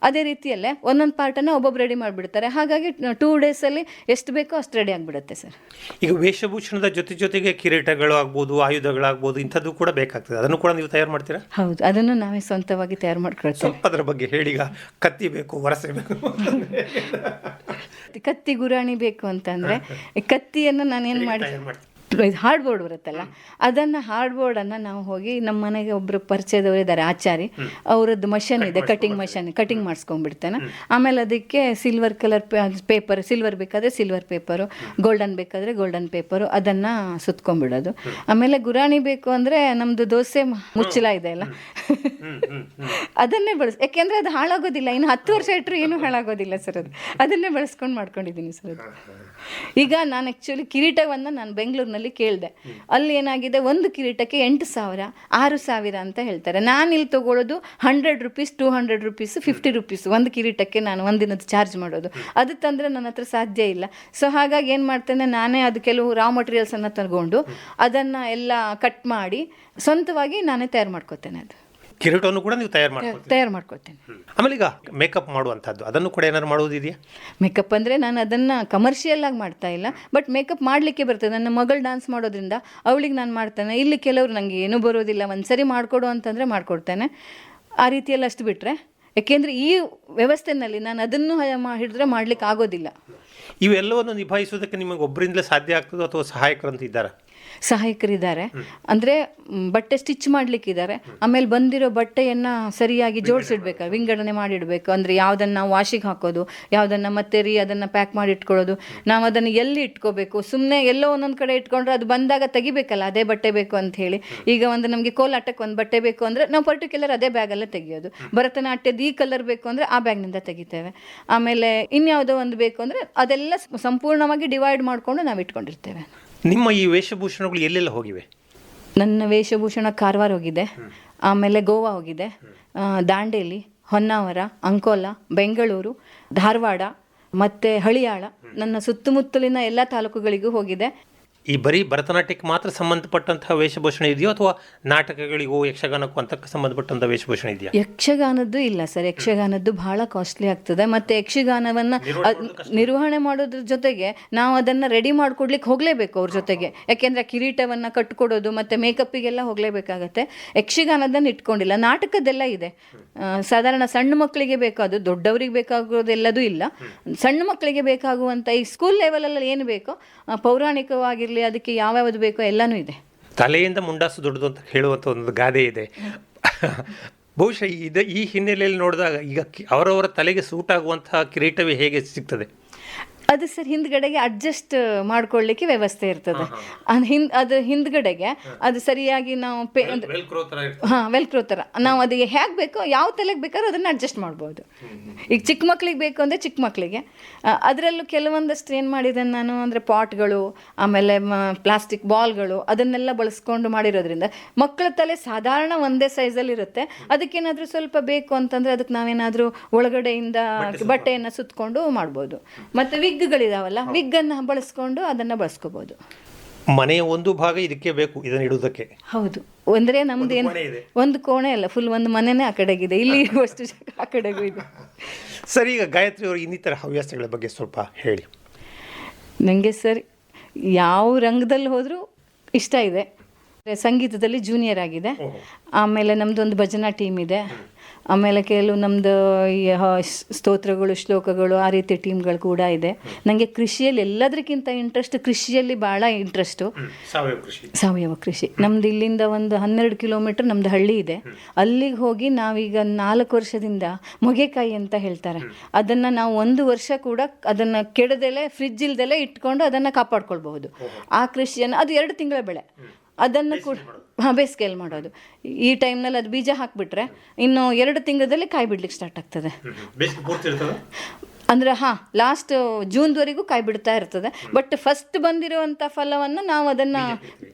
ಅದೇ ರೀತಿಯಲ್ಲೇ ಒಂದೊಂದು ಪಾರ್ಟನ್ನು ಒಬ್ಬೊಬ್ರು ರೆಡಿ ಮಾಡಿಬಿಡ್ತಾರೆ. ಹಾಗಾಗಿ ಟೂ ಡೇಸಲ್ಲಿ ಎಷ್ಟು ಬೇಕೋ ಅಷ್ಟು ರೆಡಿ ಆಗಿಬಿಡುತ್ತೆ ಸರ್. ಈಗ ವೇಷಭೂಷಣದ ಜೊತೆ ಜೊತೆಗೆ ಕಿರೀಟಗಳು ಆಗ್ಬೋದು ಆಯುಧಗಳಾಗ್ಬೋದು ಇಂಥದ್ದು ಕೂಡ ಬೇಕಾಗ್ತದೆ. ಅದನ್ನು ಕೂಡ ನೀವು ತಯಾರು ಮಾಡ್ತೀರಾ? ಹೌದು ಅದನ್ನು ನಾವೇ ಸ್ವಂತವಾಗಿ ತಯಾರು ಮಾಡ್ಕೊಳ್ತೀವಿ. ಸ್ವಲ್ಪ ಅದರ ಬಗ್ಗೆ ಹೇಳಿ ಈಗ ಕತ್ತಿ ಬೇಕು ವರಸೆ ಬೇಕು. ಕತ್ತಿ ಗುರಾಣಿ ಬೇಕು ಅಂತಂದರೆ ಕತ್ತಿಯನ್ನು ನಾನೇನು ಮಾಡಿ ತಯಾರು ಮಾಡ್ತೀರಾ? ಹಾರ್ಡ್ ಬೋರ್ಡ್ ಬರುತ್ತಲ್ಲ? ಅದನ್ನು ಹಾರ್ಡ್ ಬೋರ್ಡನ್ನು ನಾವು ಹೋಗಿ ನಮ್ಮ ಮನೆಗೆ ಒಬ್ಬರು ಪರಿಚಯದವರು ಇದ್ದಾರೆ ಆಚಾರಿ. ಅವರದ್ದು ಮಷನ್ ಇದೆ ಕಟಿಂಗ್ ಮಷನ್ ಕಟಿಂಗ್ ಮಾಡಿಸ್ಕೊಂಡ್ಬಿಡ್ತೇನೆ. ಆಮೇಲೆ ಅದಕ್ಕೆ ಸಿಲ್ವರ್ ಕಲರ್ ಪೇಪರ್ ಸಿಲ್ವರ್ ಬೇಕಾದರೆ ಸಿಲ್ವರ್ ಪೇಪರು ಗೋಲ್ಡನ್ ಬೇಕಾದರೆ ಗೋಲ್ಡನ್ ಪೇಪರು ಅದನ್ನು ಸುತ್ಕೊಂಡ್ಬಿಡೋದು. ಆಮೇಲೆ ಗುರಾಣಿ ಬೇಕು ಅಂದರೆ ನಮ್ಮದು ದೋಸೆ ಮುಚ್ಚಲ ಇದೆ ಅಲ್ಲ? ಅದನ್ನೇ ಬಳಸ್ ಯಾಕೆಂದರೆ ಅದು ಹಾಳಾಗೋದಿಲ್ಲ. ಇನ್ನು ಹತ್ತು ವರ್ಷ ಇಟ್ಟರು ಏನೂ ಹಾಳಾಗೋದಿಲ್ಲ ಸರ್ ಅದು. ಅದನ್ನೇ ಬಳಸ್ಕೊಂಡು ಮಾಡ್ಕೊಂಡಿದ್ದೀನಿ ಸರ್ ಅದು. ಈಗ ನಾನು ಆ್ಯಕ್ಚುಲಿ ಕಿರೀಟವನ್ನು ನಾನು ಬೆಂಗಳೂರಿನಲ್ಲಿ ಕೇಳಿದೆ. ಅಲ್ಲಿ ಏನಾಗಿದೆ? ಒಂದು ಕಿರೀಟಕ್ಕೆ ಎಂಟು ಸಾವಿರ, ಆರು ಸಾವಿರ ಅಂತ ಹೇಳ್ತಾರೆ. ನಾನು ಇಲ್ಲಿ ತೊಗೊಳ್ಳೋದು hundred rupees two hundred rupees fifty rupees ಒಂದು ಕಿರೀಟಕ್ಕೆ ನಾನು ಒಂದಿನದ ಚಾರ್ಜ್ ಮಾಡೋದು. ಅದು ತಂದರೆ ನನ್ನ ಹತ್ರ ಸಾಧ್ಯ ಇಲ್ಲ. ಸೊ ಹಾಗಾಗಿ ಏನು ಮಾಡ್ತೇನೆ? ನಾನೇ ಅದು ಕೆಲವು ರಾ ಮಟೀರಿಯಲ್ಸನ್ನು ತಗೊಂಡು ಅದನ್ನು ಎಲ್ಲ ಕಟ್ ಮಾಡಿ ಸ್ವಂತವಾಗಿ ನಾನೇ ತಯಾರು ಮಾಡ್ಕೋತೇನೆ ಅದು. ಕಿರೀಟವನ್ನು ಕೂಡ ನೀವು ತಯಾರು ಮಾಡಿ ತಯಾರು ಮಾಡ್ಕೊಳ್ತೇನೆ. ಆಮೇಲೆ ಈಗ ಮೇಕಪ್ ಮಾಡುವಂಥದ್ದು ಅದನ್ನು ಕೂಡ ಏನಾದ್ರು ಮಾಡುವುದಿದೆಯಾ ಮೇಕಪ್ ಅಂದರೆ ನಾನು ಅದನ್ನು ಕಮರ್ಷಿಯಲ್ ಆಗಿ ಮಾಡ್ತಾ ಇಲ್ಲ ಬಟ್ ಮೇಕಪ್ ಮಾಡಲಿಕ್ಕೆ ಬರ್ತದೆ. ನನ್ನ ಮಗಳು ಡಾನ್ಸ್ ಮಾಡೋದ್ರಿಂದ ಅವಳಿಗೆ ನಾನು ಮಾಡ್ತೇನೆ. ಇಲ್ಲಿ ಕೆಲವರು ನನಗೆ ಏನೂ ಬರೋದಿಲ್ಲ ಒಂದು ಸರಿ ಮಾಡಿಕೊಡು ಅಂತಂದರೆ ಮಾಡಿಕೊಡ್ತೇನೆ. ಆ ರೀತಿಯಲ್ಲಿ ಅಷ್ಟು ಬಿಟ್ಟರೆ ಯಾಕೆಂದರೆ ಈ ವ್ಯವಸ್ಥೆನಲ್ಲಿ ನಾನು ಅದನ್ನು ಹಿಡಿದ್ರೆ ಮಾಡಲಿಕ್ಕೆ ಆಗೋದಿಲ್ಲ. ಇವೆಲ್ಲವನ್ನು ನಿಭಾಯಿಸೋದಕ್ಕೆ ನಿಮಗೆ ಒಬ್ಬರಿಂದಲೇ ಸಾಧ್ಯ ಆಗ್ತದೋ ಅಥವಾ ಸಹಾಯಕರಂತ ಇದ್ದಾರಾ? ಸಹಾಯಕರಿದ್ದಾರೆ. ಅಂದರೆ ಬಟ್ಟೆ ಸ್ಟಿಚ್ ಮಾಡಲಿಕ್ಕಿದ್ದಾರೆ. ಆಮೇಲೆ ಬಂದಿರೋ ಬಟ್ಟೆಯನ್ನು ಸರಿಯಾಗಿ ಜೋಡಿಸಿಡ್ಬೇಕು ವಿಂಗಡಣೆ ಮಾಡಿಡಬೇಕು. ಅಂದರೆ ಯಾವುದನ್ನು ನಾವು ವಾಶಿಗೆ ಹಾಕೋದು ಯಾವುದನ್ನು ಮತ್ತೆ ರೀ ಅದನ್ನು ಪ್ಯಾಕ್ ಮಾಡಿ ಇಟ್ಕೊಳ್ಳೋದು. ನಾವು ಅದನ್ನು ಎಲ್ಲಿ ಇಟ್ಕೋಬೇಕು? ಸುಮ್ಮನೆ ಎಲ್ಲೋ ಒಂದೊಂದು ಕಡೆ ಇಟ್ಕೊಂಡ್ರೆ ಅದು ಬಂದಾಗ ತೆಗಿಬೇಕಲ್ಲ ಅದೇ ಬಟ್ಟೆ ಬೇಕು ಅಂತ ಹೇಳಿ. ಈಗ ಒಂದು ನಮಗೆ ಕೋಲಾಟಕ್ಕೆ ಒಂದು ಬಟ್ಟೆ ಬೇಕು ಅಂದರೆ ನಾವು ಪರ್ಟಿಕ್ಯುಲರ್ ಅದೇ ಬ್ಯಾಗಲ್ಲೇ ತೆಗಿಯೋದು. ಭರತನಾಟ್ಯದ ಈ ಕಲರ್ ಬೇಕು ಅಂದರೆ ಆ ಬ್ಯಾಗ್ನಿಂದ ತೆಗಿತೇವೆ. ಆಮೇಲೆ ಇನ್ಯಾವುದೋ ಒಂದು ಬೇಕು ಅಂದರೆ ಅದೆಲ್ಲ ಸಂಪೂರ್ಣವಾಗಿ ಡಿವೈಡ್ ಮಾಡಿಕೊಂಡು ನಾವು ಇಟ್ಕೊಂಡಿರ್ತೇವೆ. ನಿಮ್ಮ ಈ ವೇಷಭೂಷಣಗಳು ಎಲ್ಲೆಲ್ಲ ಹೋಗಿವೆ? ನನ್ನ ವೇಷಭೂಷಣ ಕಾರವಾರ ಹೋಗಿದೆ, ಆಮೇಲೆ ಗೋವಾ ಹೋಗಿದೆ ದಾಂಡೇಲಿ, ಹೊನ್ನಾವರ, ಅಂಕೋಲ, ಬೆಂಗಳೂರು, ಧಾರವಾಡ, ಮತ್ತೆ ಹಳಿಯಾಳ. ನನ್ನ ಸುತ್ತಮುತ್ತಲಿನ ಎಲ್ಲ ತಾಲೂಕುಗಳಿಗೂ ಹೋಗಿದೆ. ಈ ಬರೀ ಭರತನಾಟ್ಯಕ್ಕೆ ಮಾತ್ರ ಸಂಬಂಧಪಟ್ಟಂತಹ ವೇಷಭೂಷಣ ಇದೆಯೋ ಅಥವಾ ನಾಟಕಗಳಿಗೂ ಯಕ್ಷಗಾನಕ್ಕೂ ಅಂತ ಸಂಬಂಧಪಟ್ಟಂಥ ವೇಷಭೂಷಣ ಇದೆಯಾ? ಯಕ್ಷಗಾನದ್ದು ಇಲ್ಲ ಸರ್. ಯಕ್ಷಗಾನದ್ದು ಬಹಳ ಕಾಸ್ಟ್ಲಿ ಆಗ್ತದೆ. ಮತ್ತು ಯಕ್ಷಗಾನವನ್ನು ನಿರ್ವಹಣೆ ಮಾಡೋದ್ರ ಜೊತೆಗೆ ನಾವು ಅದನ್ನು ರೆಡಿ ಮಾಡ್ಕೊಡ್ಲಿಕ್ಕೆ ಹೋಗಲೇಬೇಕು ಅವ್ರ ಜೊತೆಗೆ. ಯಾಕೆಂದರೆ ಕಿರೀಟವನ್ನು ಕಟ್ಕೊಡೋದು ಮತ್ತು ಮೇಕಪ್ಪಿಗೆಲ್ಲ ಹೋಗಲೇಬೇಕಾಗತ್ತೆ. ಯಕ್ಷಗಾನದನ್ನು ಇಟ್ಕೊಂಡಿಲ್ಲ. ನಾಟಕದೆಲ್ಲ ಇದೆ. ಸಾಧಾರಣ ಸಣ್ಣ ಮಕ್ಕಳಿಗೆ ಬೇಕಾದು ದೊಡ್ಡವರಿಗೆ ಬೇಕಾಗೋದೆಲ್ಲದೂ ಇಲ್ಲ. ಸಣ್ಣ ಮಕ್ಕಳಿಗೆ ಬೇಕಾಗುವಂಥ ಈ ಸ್ಕೂಲ್ ಲೆವೆಲಲ್ಲಿ ಏನು ಬೇಕೋ ಆ, ಪೌರಾಣಿಕವಾಗಿರಲಿ ಅದಕ್ಕೆ ಯಾವ್ಯಾವುದು ಬೇಕೋ ಎಲ್ಲನೂ ಇದೆ. ತಲೆಯಿಂದ ಮುಂಡಾಸು ದೊಡ್ಡದು ಅಂತ ಹೇಳುವಂಥ ಒಂದು ಗಾದೆ ಇದೆ. ಬಹುಶಃ ಇದೆ ಈ ಹಿನ್ನೆಲೆಯಲ್ಲಿ ನೋಡಿದಾಗ ಈಗ ಅವರವರ ತಲೆಗೆ ಸೂಟ್ ಆಗುವಂತಹ ಕಿರೀಟವೇ ಹೇಗೆ ಸಿಗ್ತದೆ? ಅದು ಸರ್ ಹಿಂದ್ಗಡೆಗೆ ಅಡ್ಜಸ್ಟ್ ಮಾಡ್ಕೊಳ್ಳಿಕ್ಕೆ ವ್ಯವಸ್ಥೆ ಇರ್ತದೆ. ಅದ್ ಹಿಂದ್ ಅದು ಹಿಂದ್ಗಡೆಗೆ ಅದು ಸರಿಯಾಗಿ ನಾವು ಪೇ ಹಾಂ ವೆಲ್ಕ್ರೋ ತರ ನಾವು ಅದಕ್ಕೆ ಹೇಗೆ ಬೇಕೋ ಯಾವ ತಲೆಗೆ ಬೇಕಾದ್ರೂ ಅದನ್ನ ಅಡ್ಜಸ್ಟ್ ಮಾಡ್ಬೋದು. ಈಗ ಚಿಕ್ಕ ಮಕ್ಳಿಗೆ ಬೇಕು ಅಂದ್ರೆ ಚಿಕ್ಕ ಮಕ್ಕಳಿಗೆ ಅದರಲ್ಲೂ ಕೆಲವೊಂದಷ್ಟು ಏನು ಮಾಡಿದೆ ನಾನು ಅಂದರೆ ಪಾಟ್ಗಳು ಆಮೇಲೆ ಪ್ಲಾಸ್ಟಿಕ್ ಬಾಲ್ಗಳು ಅದನ್ನೆಲ್ಲ ಬಳಸ್ಕೊಂಡು ಮಾಡಿರೋದ್ರಿಂದ ಮಕ್ಕಳ ತಲೆ ಸಾಧಾರಣ ಒಂದೇ ಅಲ್ಲಿ ಇರುತ್ತೆ. ಅದಕ್ಕೇನಾದ್ರೂ ಸ್ವಲ್ಪ ಬೇಕು ಅಂತಂದ್ರೆ ಅದಕ್ಕೆ ನಾವೇನಾದರೂ ಒಳಗಡೆಯಿಂದ ಬಟ್ಟೆಯನ್ನ ಸುತ್ತಕೊಂಡು ಮಾಡ್ಬೋದು. ಮತ್ತು ವಿಗ್ಗಳಿದಾವಲ್ಲ ವಿಗ್ಗನ್ನು ಬಳಸ್ಕೊಂಡು ಅದನ್ನು ಬಳಸ್ಕೋಬೋದು. ಮನೆಯ ಒಂದು ಭಾಗ ಇದಕ್ಕೆ ಬೇಕು ಇದನ್ನು ಇಡುವುದಕ್ಕೆ. ಹೌದು. ಅಂದರೆ ನಮ್ದು ಏನು. ಒಂದು ಕೋಣೆ ಅಲ್ಲ ಫುಲ್ ಒಂದು ಮನೆನೇ ಆ ಕಡೆಗಿದೆ. ಇಲ್ಲಿ ಇರುವಷ್ಟು ಜಾಗ ಆ ಕಡೆಗೂ ಇದೆ. ಸರಿ ಈಗ ಗಾಯತ್ರಿ ಅವರು ಇನ್ನಿತರ ಹವ್ಯಾಸಗಳ ಬಗ್ಗೆ ಸ್ವಲ್ಪ ಹೇಳಿ. ನನಗೆ ಸರ್ ಯಾವ ರಂಗದಲ್ಲಿ ಹೋದರೂ ಇಷ್ಟ ಇದೆ. ಸಂಗೀತದಲ್ಲಿ ಜೂನಿಯರ್ ಆಗಿದೆ. ಆಮೇಲೆ ನಮ್ಮದೊಂದು ಭಜನಾ ಟೀಮ್ ಇದೆ. ಆಮೇಲೆ ಕೆಲವು ನಮ್ಮದು ಈ ಸ್ತೋತ್ರಗಳು ಶ್ಲೋಕಗಳು ಆ ರೀತಿ ಟೀಮ್ಗಳು ಕೂಡ ಇದೆ. ನನಗೆ ಕೃಷಿಯಲ್ಲಿ ಎಲ್ಲದಕ್ಕಿಂತ ಇಂಟ್ರೆಸ್ಟ್ ಕೃಷಿಯಲ್ಲಿ ಭಾಳ ಇಂಟ್ರೆಸ್ಟು ಸಾವಯವ ಕೃಷಿ. ಸಾವಯವ ಕೃಷಿ. ನಮ್ದು ಇಲ್ಲಿಂದ ಒಂದು ಹನ್ನೆರಡು ಕಿಲೋಮೀಟರ್ ನಮ್ದು ಹಳ್ಳಿ ಇದೆ. ಅಲ್ಲಿಗೆ ಹೋಗಿ ನಾವೀಗ ನಾಲ್ಕು ವರ್ಷದಿಂದ ಮೊಗೆಕಾಯಿ ಅಂತ ಹೇಳ್ತಾರೆ. ಅದನ್ನು ನಾವು ಒಂದು ವರ್ಷ ಕೂಡ ಅದನ್ನು ಕೆಡದೆಲೆ ಫ್ರಿಜ್ ಇಲ್ದೆಲೆ ಇಟ್ಕೊಂಡು ಅದನ್ನು ಕಾಪಾಡ್ಕೊಳ್ಬಹುದು. ಆ ಕೃಷಿಯನ್ನು ಅದು ಎರಡು ತಿಂಗಳ ಬೆಳೆ. ಅದನ್ನು ಕೂಡ ಹಾಂ ಬೇಸಿಗೆಯಲ್ಲಿ ಮಾಡೋದು. ಈ ಟೈಮ್ನಲ್ಲಿ ಅದು ಬೀಜ ಹಾಕಿಬಿಟ್ರೆ ಇನ್ನು ಎರಡು ತಿಂಗಳಲ್ಲಿ ಕಾಯಿ ಬಿಡ್ಲಿಕ್ಕೆ ಸ್ಟಾರ್ಟ್ ಆಗ್ತದೆ. ಅಂದರೆ ಹಾಂ ಲಾಸ್ಟ್ ಜೂನ್ವರೆಗೂ ಕಾಯಿ ಬಿಡ್ತಾ ಇರ್ತದೆ. ಬಟ್ ಫಸ್ಟ್ ಬಂದಿರುವಂಥ ಫಲವನ್ನು ನಾವು ಅದನ್ನು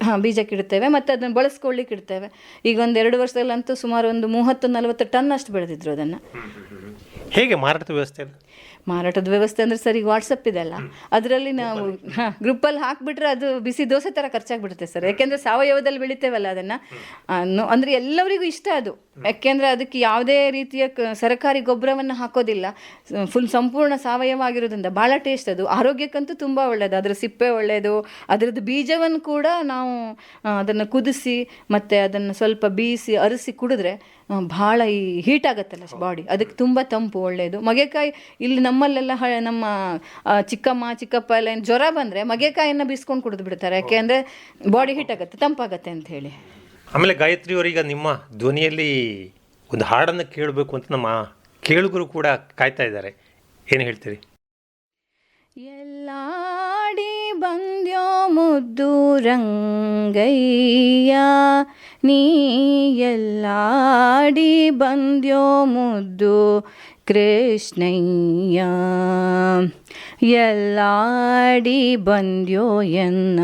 ಹಾಂ ಬೀಜಕ್ಕೆ ಇಡ್ತೇವೆ. ಮತ್ತು ಅದನ್ನು ಬಳಸ್ಕೊಳ್ಳಿಕ್ಕೆ ಇಡ್ತೇವೆ. ಈಗ ಒಂದು ಎರಡು ವರ್ಷದಲ್ಲಂತೂ ಸುಮಾರು ಒಂದು ಮೂವತ್ತು ನಲವತ್ತು ಟನ್ ಅಷ್ಟು ಬೆಳೆದಿದ್ರು ಅದನ್ನು. ಹೇಗೆ ಮಾರಾಟದ ವ್ಯವಸ್ಥೆ ಮಾರಾಟದ ವ್ಯವಸ್ಥೆ ಅಂದರೆ ಸರ್ ಈಗ ವಾಟ್ಸಪ್ ಇದೆಲ್ಲ ಅದರಲ್ಲಿ ನಾವು ಹಾಂ ಗ್ರೂಪಲ್ಲಿ ಹಾಕಿಬಿಟ್ರೆ ಅದು ಬಿಸಿ ದೋಸೆ ಥರ ಖರ್ಚಾಗ್ಬಿಡುತ್ತೆ ಸರ್. ಯಾಕೆಂದರೆ ಸಾವಯವದಲ್ಲಿ ಬೆಳಿತೇವಲ್ಲ ಅದನ್ನು? ಅಂದರೆ ಎಲ್ಲರಿಗೂ ಇಷ್ಟ ಅದು. ಯಾಕೆಂದರೆ ಅದಕ್ಕೆ ಯಾವುದೇ ರೀತಿಯ ಸರಕಾರಿ ಗೊಬ್ಬರವನ್ನು ಹಾಕೋದಿಲ್ಲ. ಫುಲ್ ಸಂಪೂರ್ಣ ಸಾವಯವ ಆಗಿರೋದ್ರಿಂದ ಭಾಳ ಟೇಸ್ಟ್ ಅದು. ಆರೋಗ್ಯಕ್ಕಂತೂ ತುಂಬ ಒಳ್ಳೆಯದು ಅದರ ಸಿಪ್ಪೆ ಒಳ್ಳೆಯದು ಅದರದ್ದು ಬೀಜವನ್ನು ಕೂಡ ನಾವು ಅದನ್ನು ಕುದಿಸಿ ಮತ್ತು ಅದನ್ನು ಸ್ವಲ್ಪ ಬೀಸಿ ಅರಸಿ ಕುಡಿದ್ರೆ ಭಾಳ ಈ ಹೀಟ್ ಆಗುತ್ತಲ್ಲ ಬಾಡಿ ಅದಕ್ಕೆ ತುಂಬ ತಂಪು ಒಳ್ಳೆಯದು ಮಗೆಕಾಯಿ ಇಲ್ಲಿ ನಮ್ಮಲ್ಲೆಲ್ಲ ಹ ನಮ್ಮ ಚಿಕ್ಕಮ್ಮ ಚಿಕ್ಕಪ್ಪ ಎಲ್ಲ ಏನು ಜ್ವರ ಬಂದರೆ ಮಗೆಕಾಯನ್ನ ಬೀಸ್ಕೊಂಡು ಕುಡಿದು ಬಿಡ್ತಾರೆ. ಯಾಕೆ ಅಂದರೆ ಬಾಡಿ ಹೀಟ್ ಆಗುತ್ತೆ ತಂಪಾಗತ್ತೆ ಅಂತ ಹೇಳಿ. ಆಮೇಲೆ ಗಾಯತ್ರಿ ಅವರೀಗ ನಿಮ್ಮ ಧ್ವನಿಯಲ್ಲಿ ಒಂದು ಹಾಡನ್ನು ಕೇಳಬೇಕು ಅಂತ ನಮ್ಮ ಕೇಳುಗರು ಕೂಡ ಕಾಯ್ತಾ ಇದ್ದಾರೆ. ಏನು ಹೇಳ್ತೀರಿ? ಎಲ್ಲಾಡಿ ಬಂದ್ಯೋ ಮುದ್ದು ರಂಗಯ್ಯ ನೀ ಎಲ್ಲಾಡಿ ಬಂದ್ಯೋ ಮುದ್ದು ಕೃಷ್ಣಯ್ಯ, ಎಲ್ಲಾಡಿ ಬಂದ್ಯೋ ಎನ್ನ,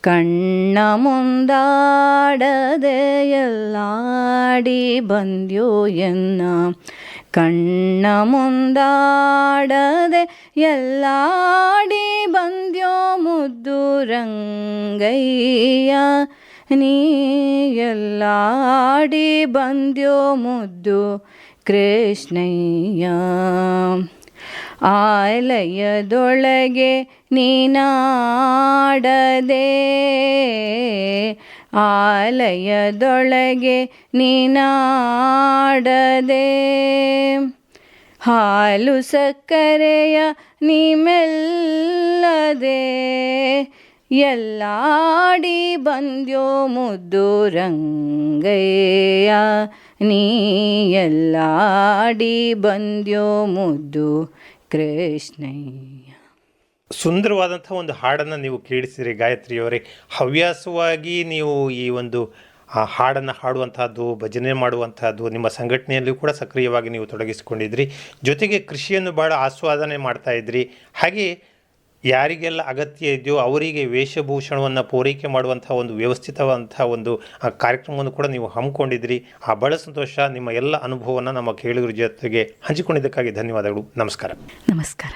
ಕಣ್ಣ ಮುಂದಾಡದೆ ಎಲ್ಲಾಡಿ ಬಂದ್ಯೋ ಎನ್ನ, ಕಣ್ಣ ಮುಂದಾಡದೆ ಎಲ್ಲಾಡಿ ಬಂದ್ಯೋ ಮುದ್ದು ರಂಗಯ್ಯ, ನೀ ಎಲ್ಲಾಡಿ ಬಂದ್ಯೋ ಮುದ್ದು ಕೃಷ್ಣಯ್ಯ ಆಲಯದೊಳಗೆ ನೀನಾಡದೆ ಆಲಯದೊಳಗೆ ನೀನಾಡದೆ ಹಾಲು ಸಕ್ಕರೆಯ ನೀಮೆಲ್ಲದೆ ಎಲ್ಲಾಡಿ ಬಂದ್ಯೋ ಮುದ್ದು ರಂಗಯ್ಯ ನೀ ಎಲ್ಲಾಡಿ ಬಂದ್ಯೋ ಮುದ್ದು ಕೃಷ್ಣಯ್ಯ. ಸುಂದರವಾದಂಥ ಒಂದು ಹಾಡನ್ನು ನೀವು ಕೇಳಿಸಿರಿ ಗಾಯತ್ರಿಯವರೇ ಹವ್ಯಾಸವಾಗಿ ನೀವು ಈ ಒಂದು, ಆ, ಹಾಡನ್ನು ಹಾಡುವಂತಹದ್ದು ಭಜನೆ ಮಾಡುವಂತಹದ್ದು ನಿಮ್ಮ ಸಂಘಟನೆಯಲ್ಲೂ ಕೂಡ ಸಕ್ರಿಯವಾಗಿ ನೀವು ತೊಡಗಿಸಿಕೊಂಡಿದ್ರಿ. ಜೊತೆಗೆ ಕೃಷಿಯನ್ನು ಭಾಳ ಆಸ್ವಾದನೆ ಮಾಡ್ತಾ ಇದ್ರಿ. ಹಾಗೆ ಯಾರಿಗೆಲ್ಲ ಅಗತ್ಯ ಇದೆಯೋ ಅವರಿಗೆ ವೇಷಭೂಷಣವನ್ನು ಪೂರೈಕೆ ಮಾಡುವಂಥ ಒಂದು ವ್ಯವಸ್ಥಿತವಂಥ ಒಂದು ಕಾರ್ಯಕ್ರಮವನ್ನು ಕೂಡ ನೀವು ಹಮ್ಮಿಕೊಂಡಿದ್ರಿ ಆ, ಬಹಳ ಸಂತೋಷ. ನಿಮ್ಮ ಎಲ್ಲ ಅನುಭವವನ್ನು ನಮ್ಮ ಕೇಳುಗರ ಜೊತೆಗೆ ಹಂಚಿಕೊಂಡಿದ್ದಕ್ಕಾಗಿ ಧನ್ಯವಾದಗಳು. ನಮಸ್ಕಾರ. ನಮಸ್ಕಾರ.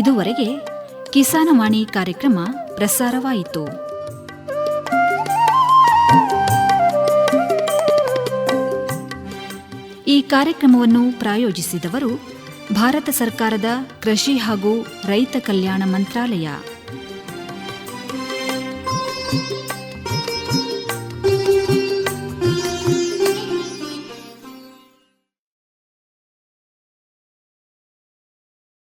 ಇದುವರೆಗೆ ಕಿಸಾನವಾಣಿ ಕಾರ್ಯಕ್ರಮ ಪ್ರಸಾರವಾಯಿತು. ಈ ಕಾರ್ಯಕ್ರಮವನ್ನು ಪ್ರಾಯೋಜಿಸಿದವರು ಭಾರತ ಸರ್ಕಾರದ ಕೃಷಿ ಹಾಗೂ ರೈತ ಕಲ್ಯಾಣ ಮಂತ್ರಾಲಯ.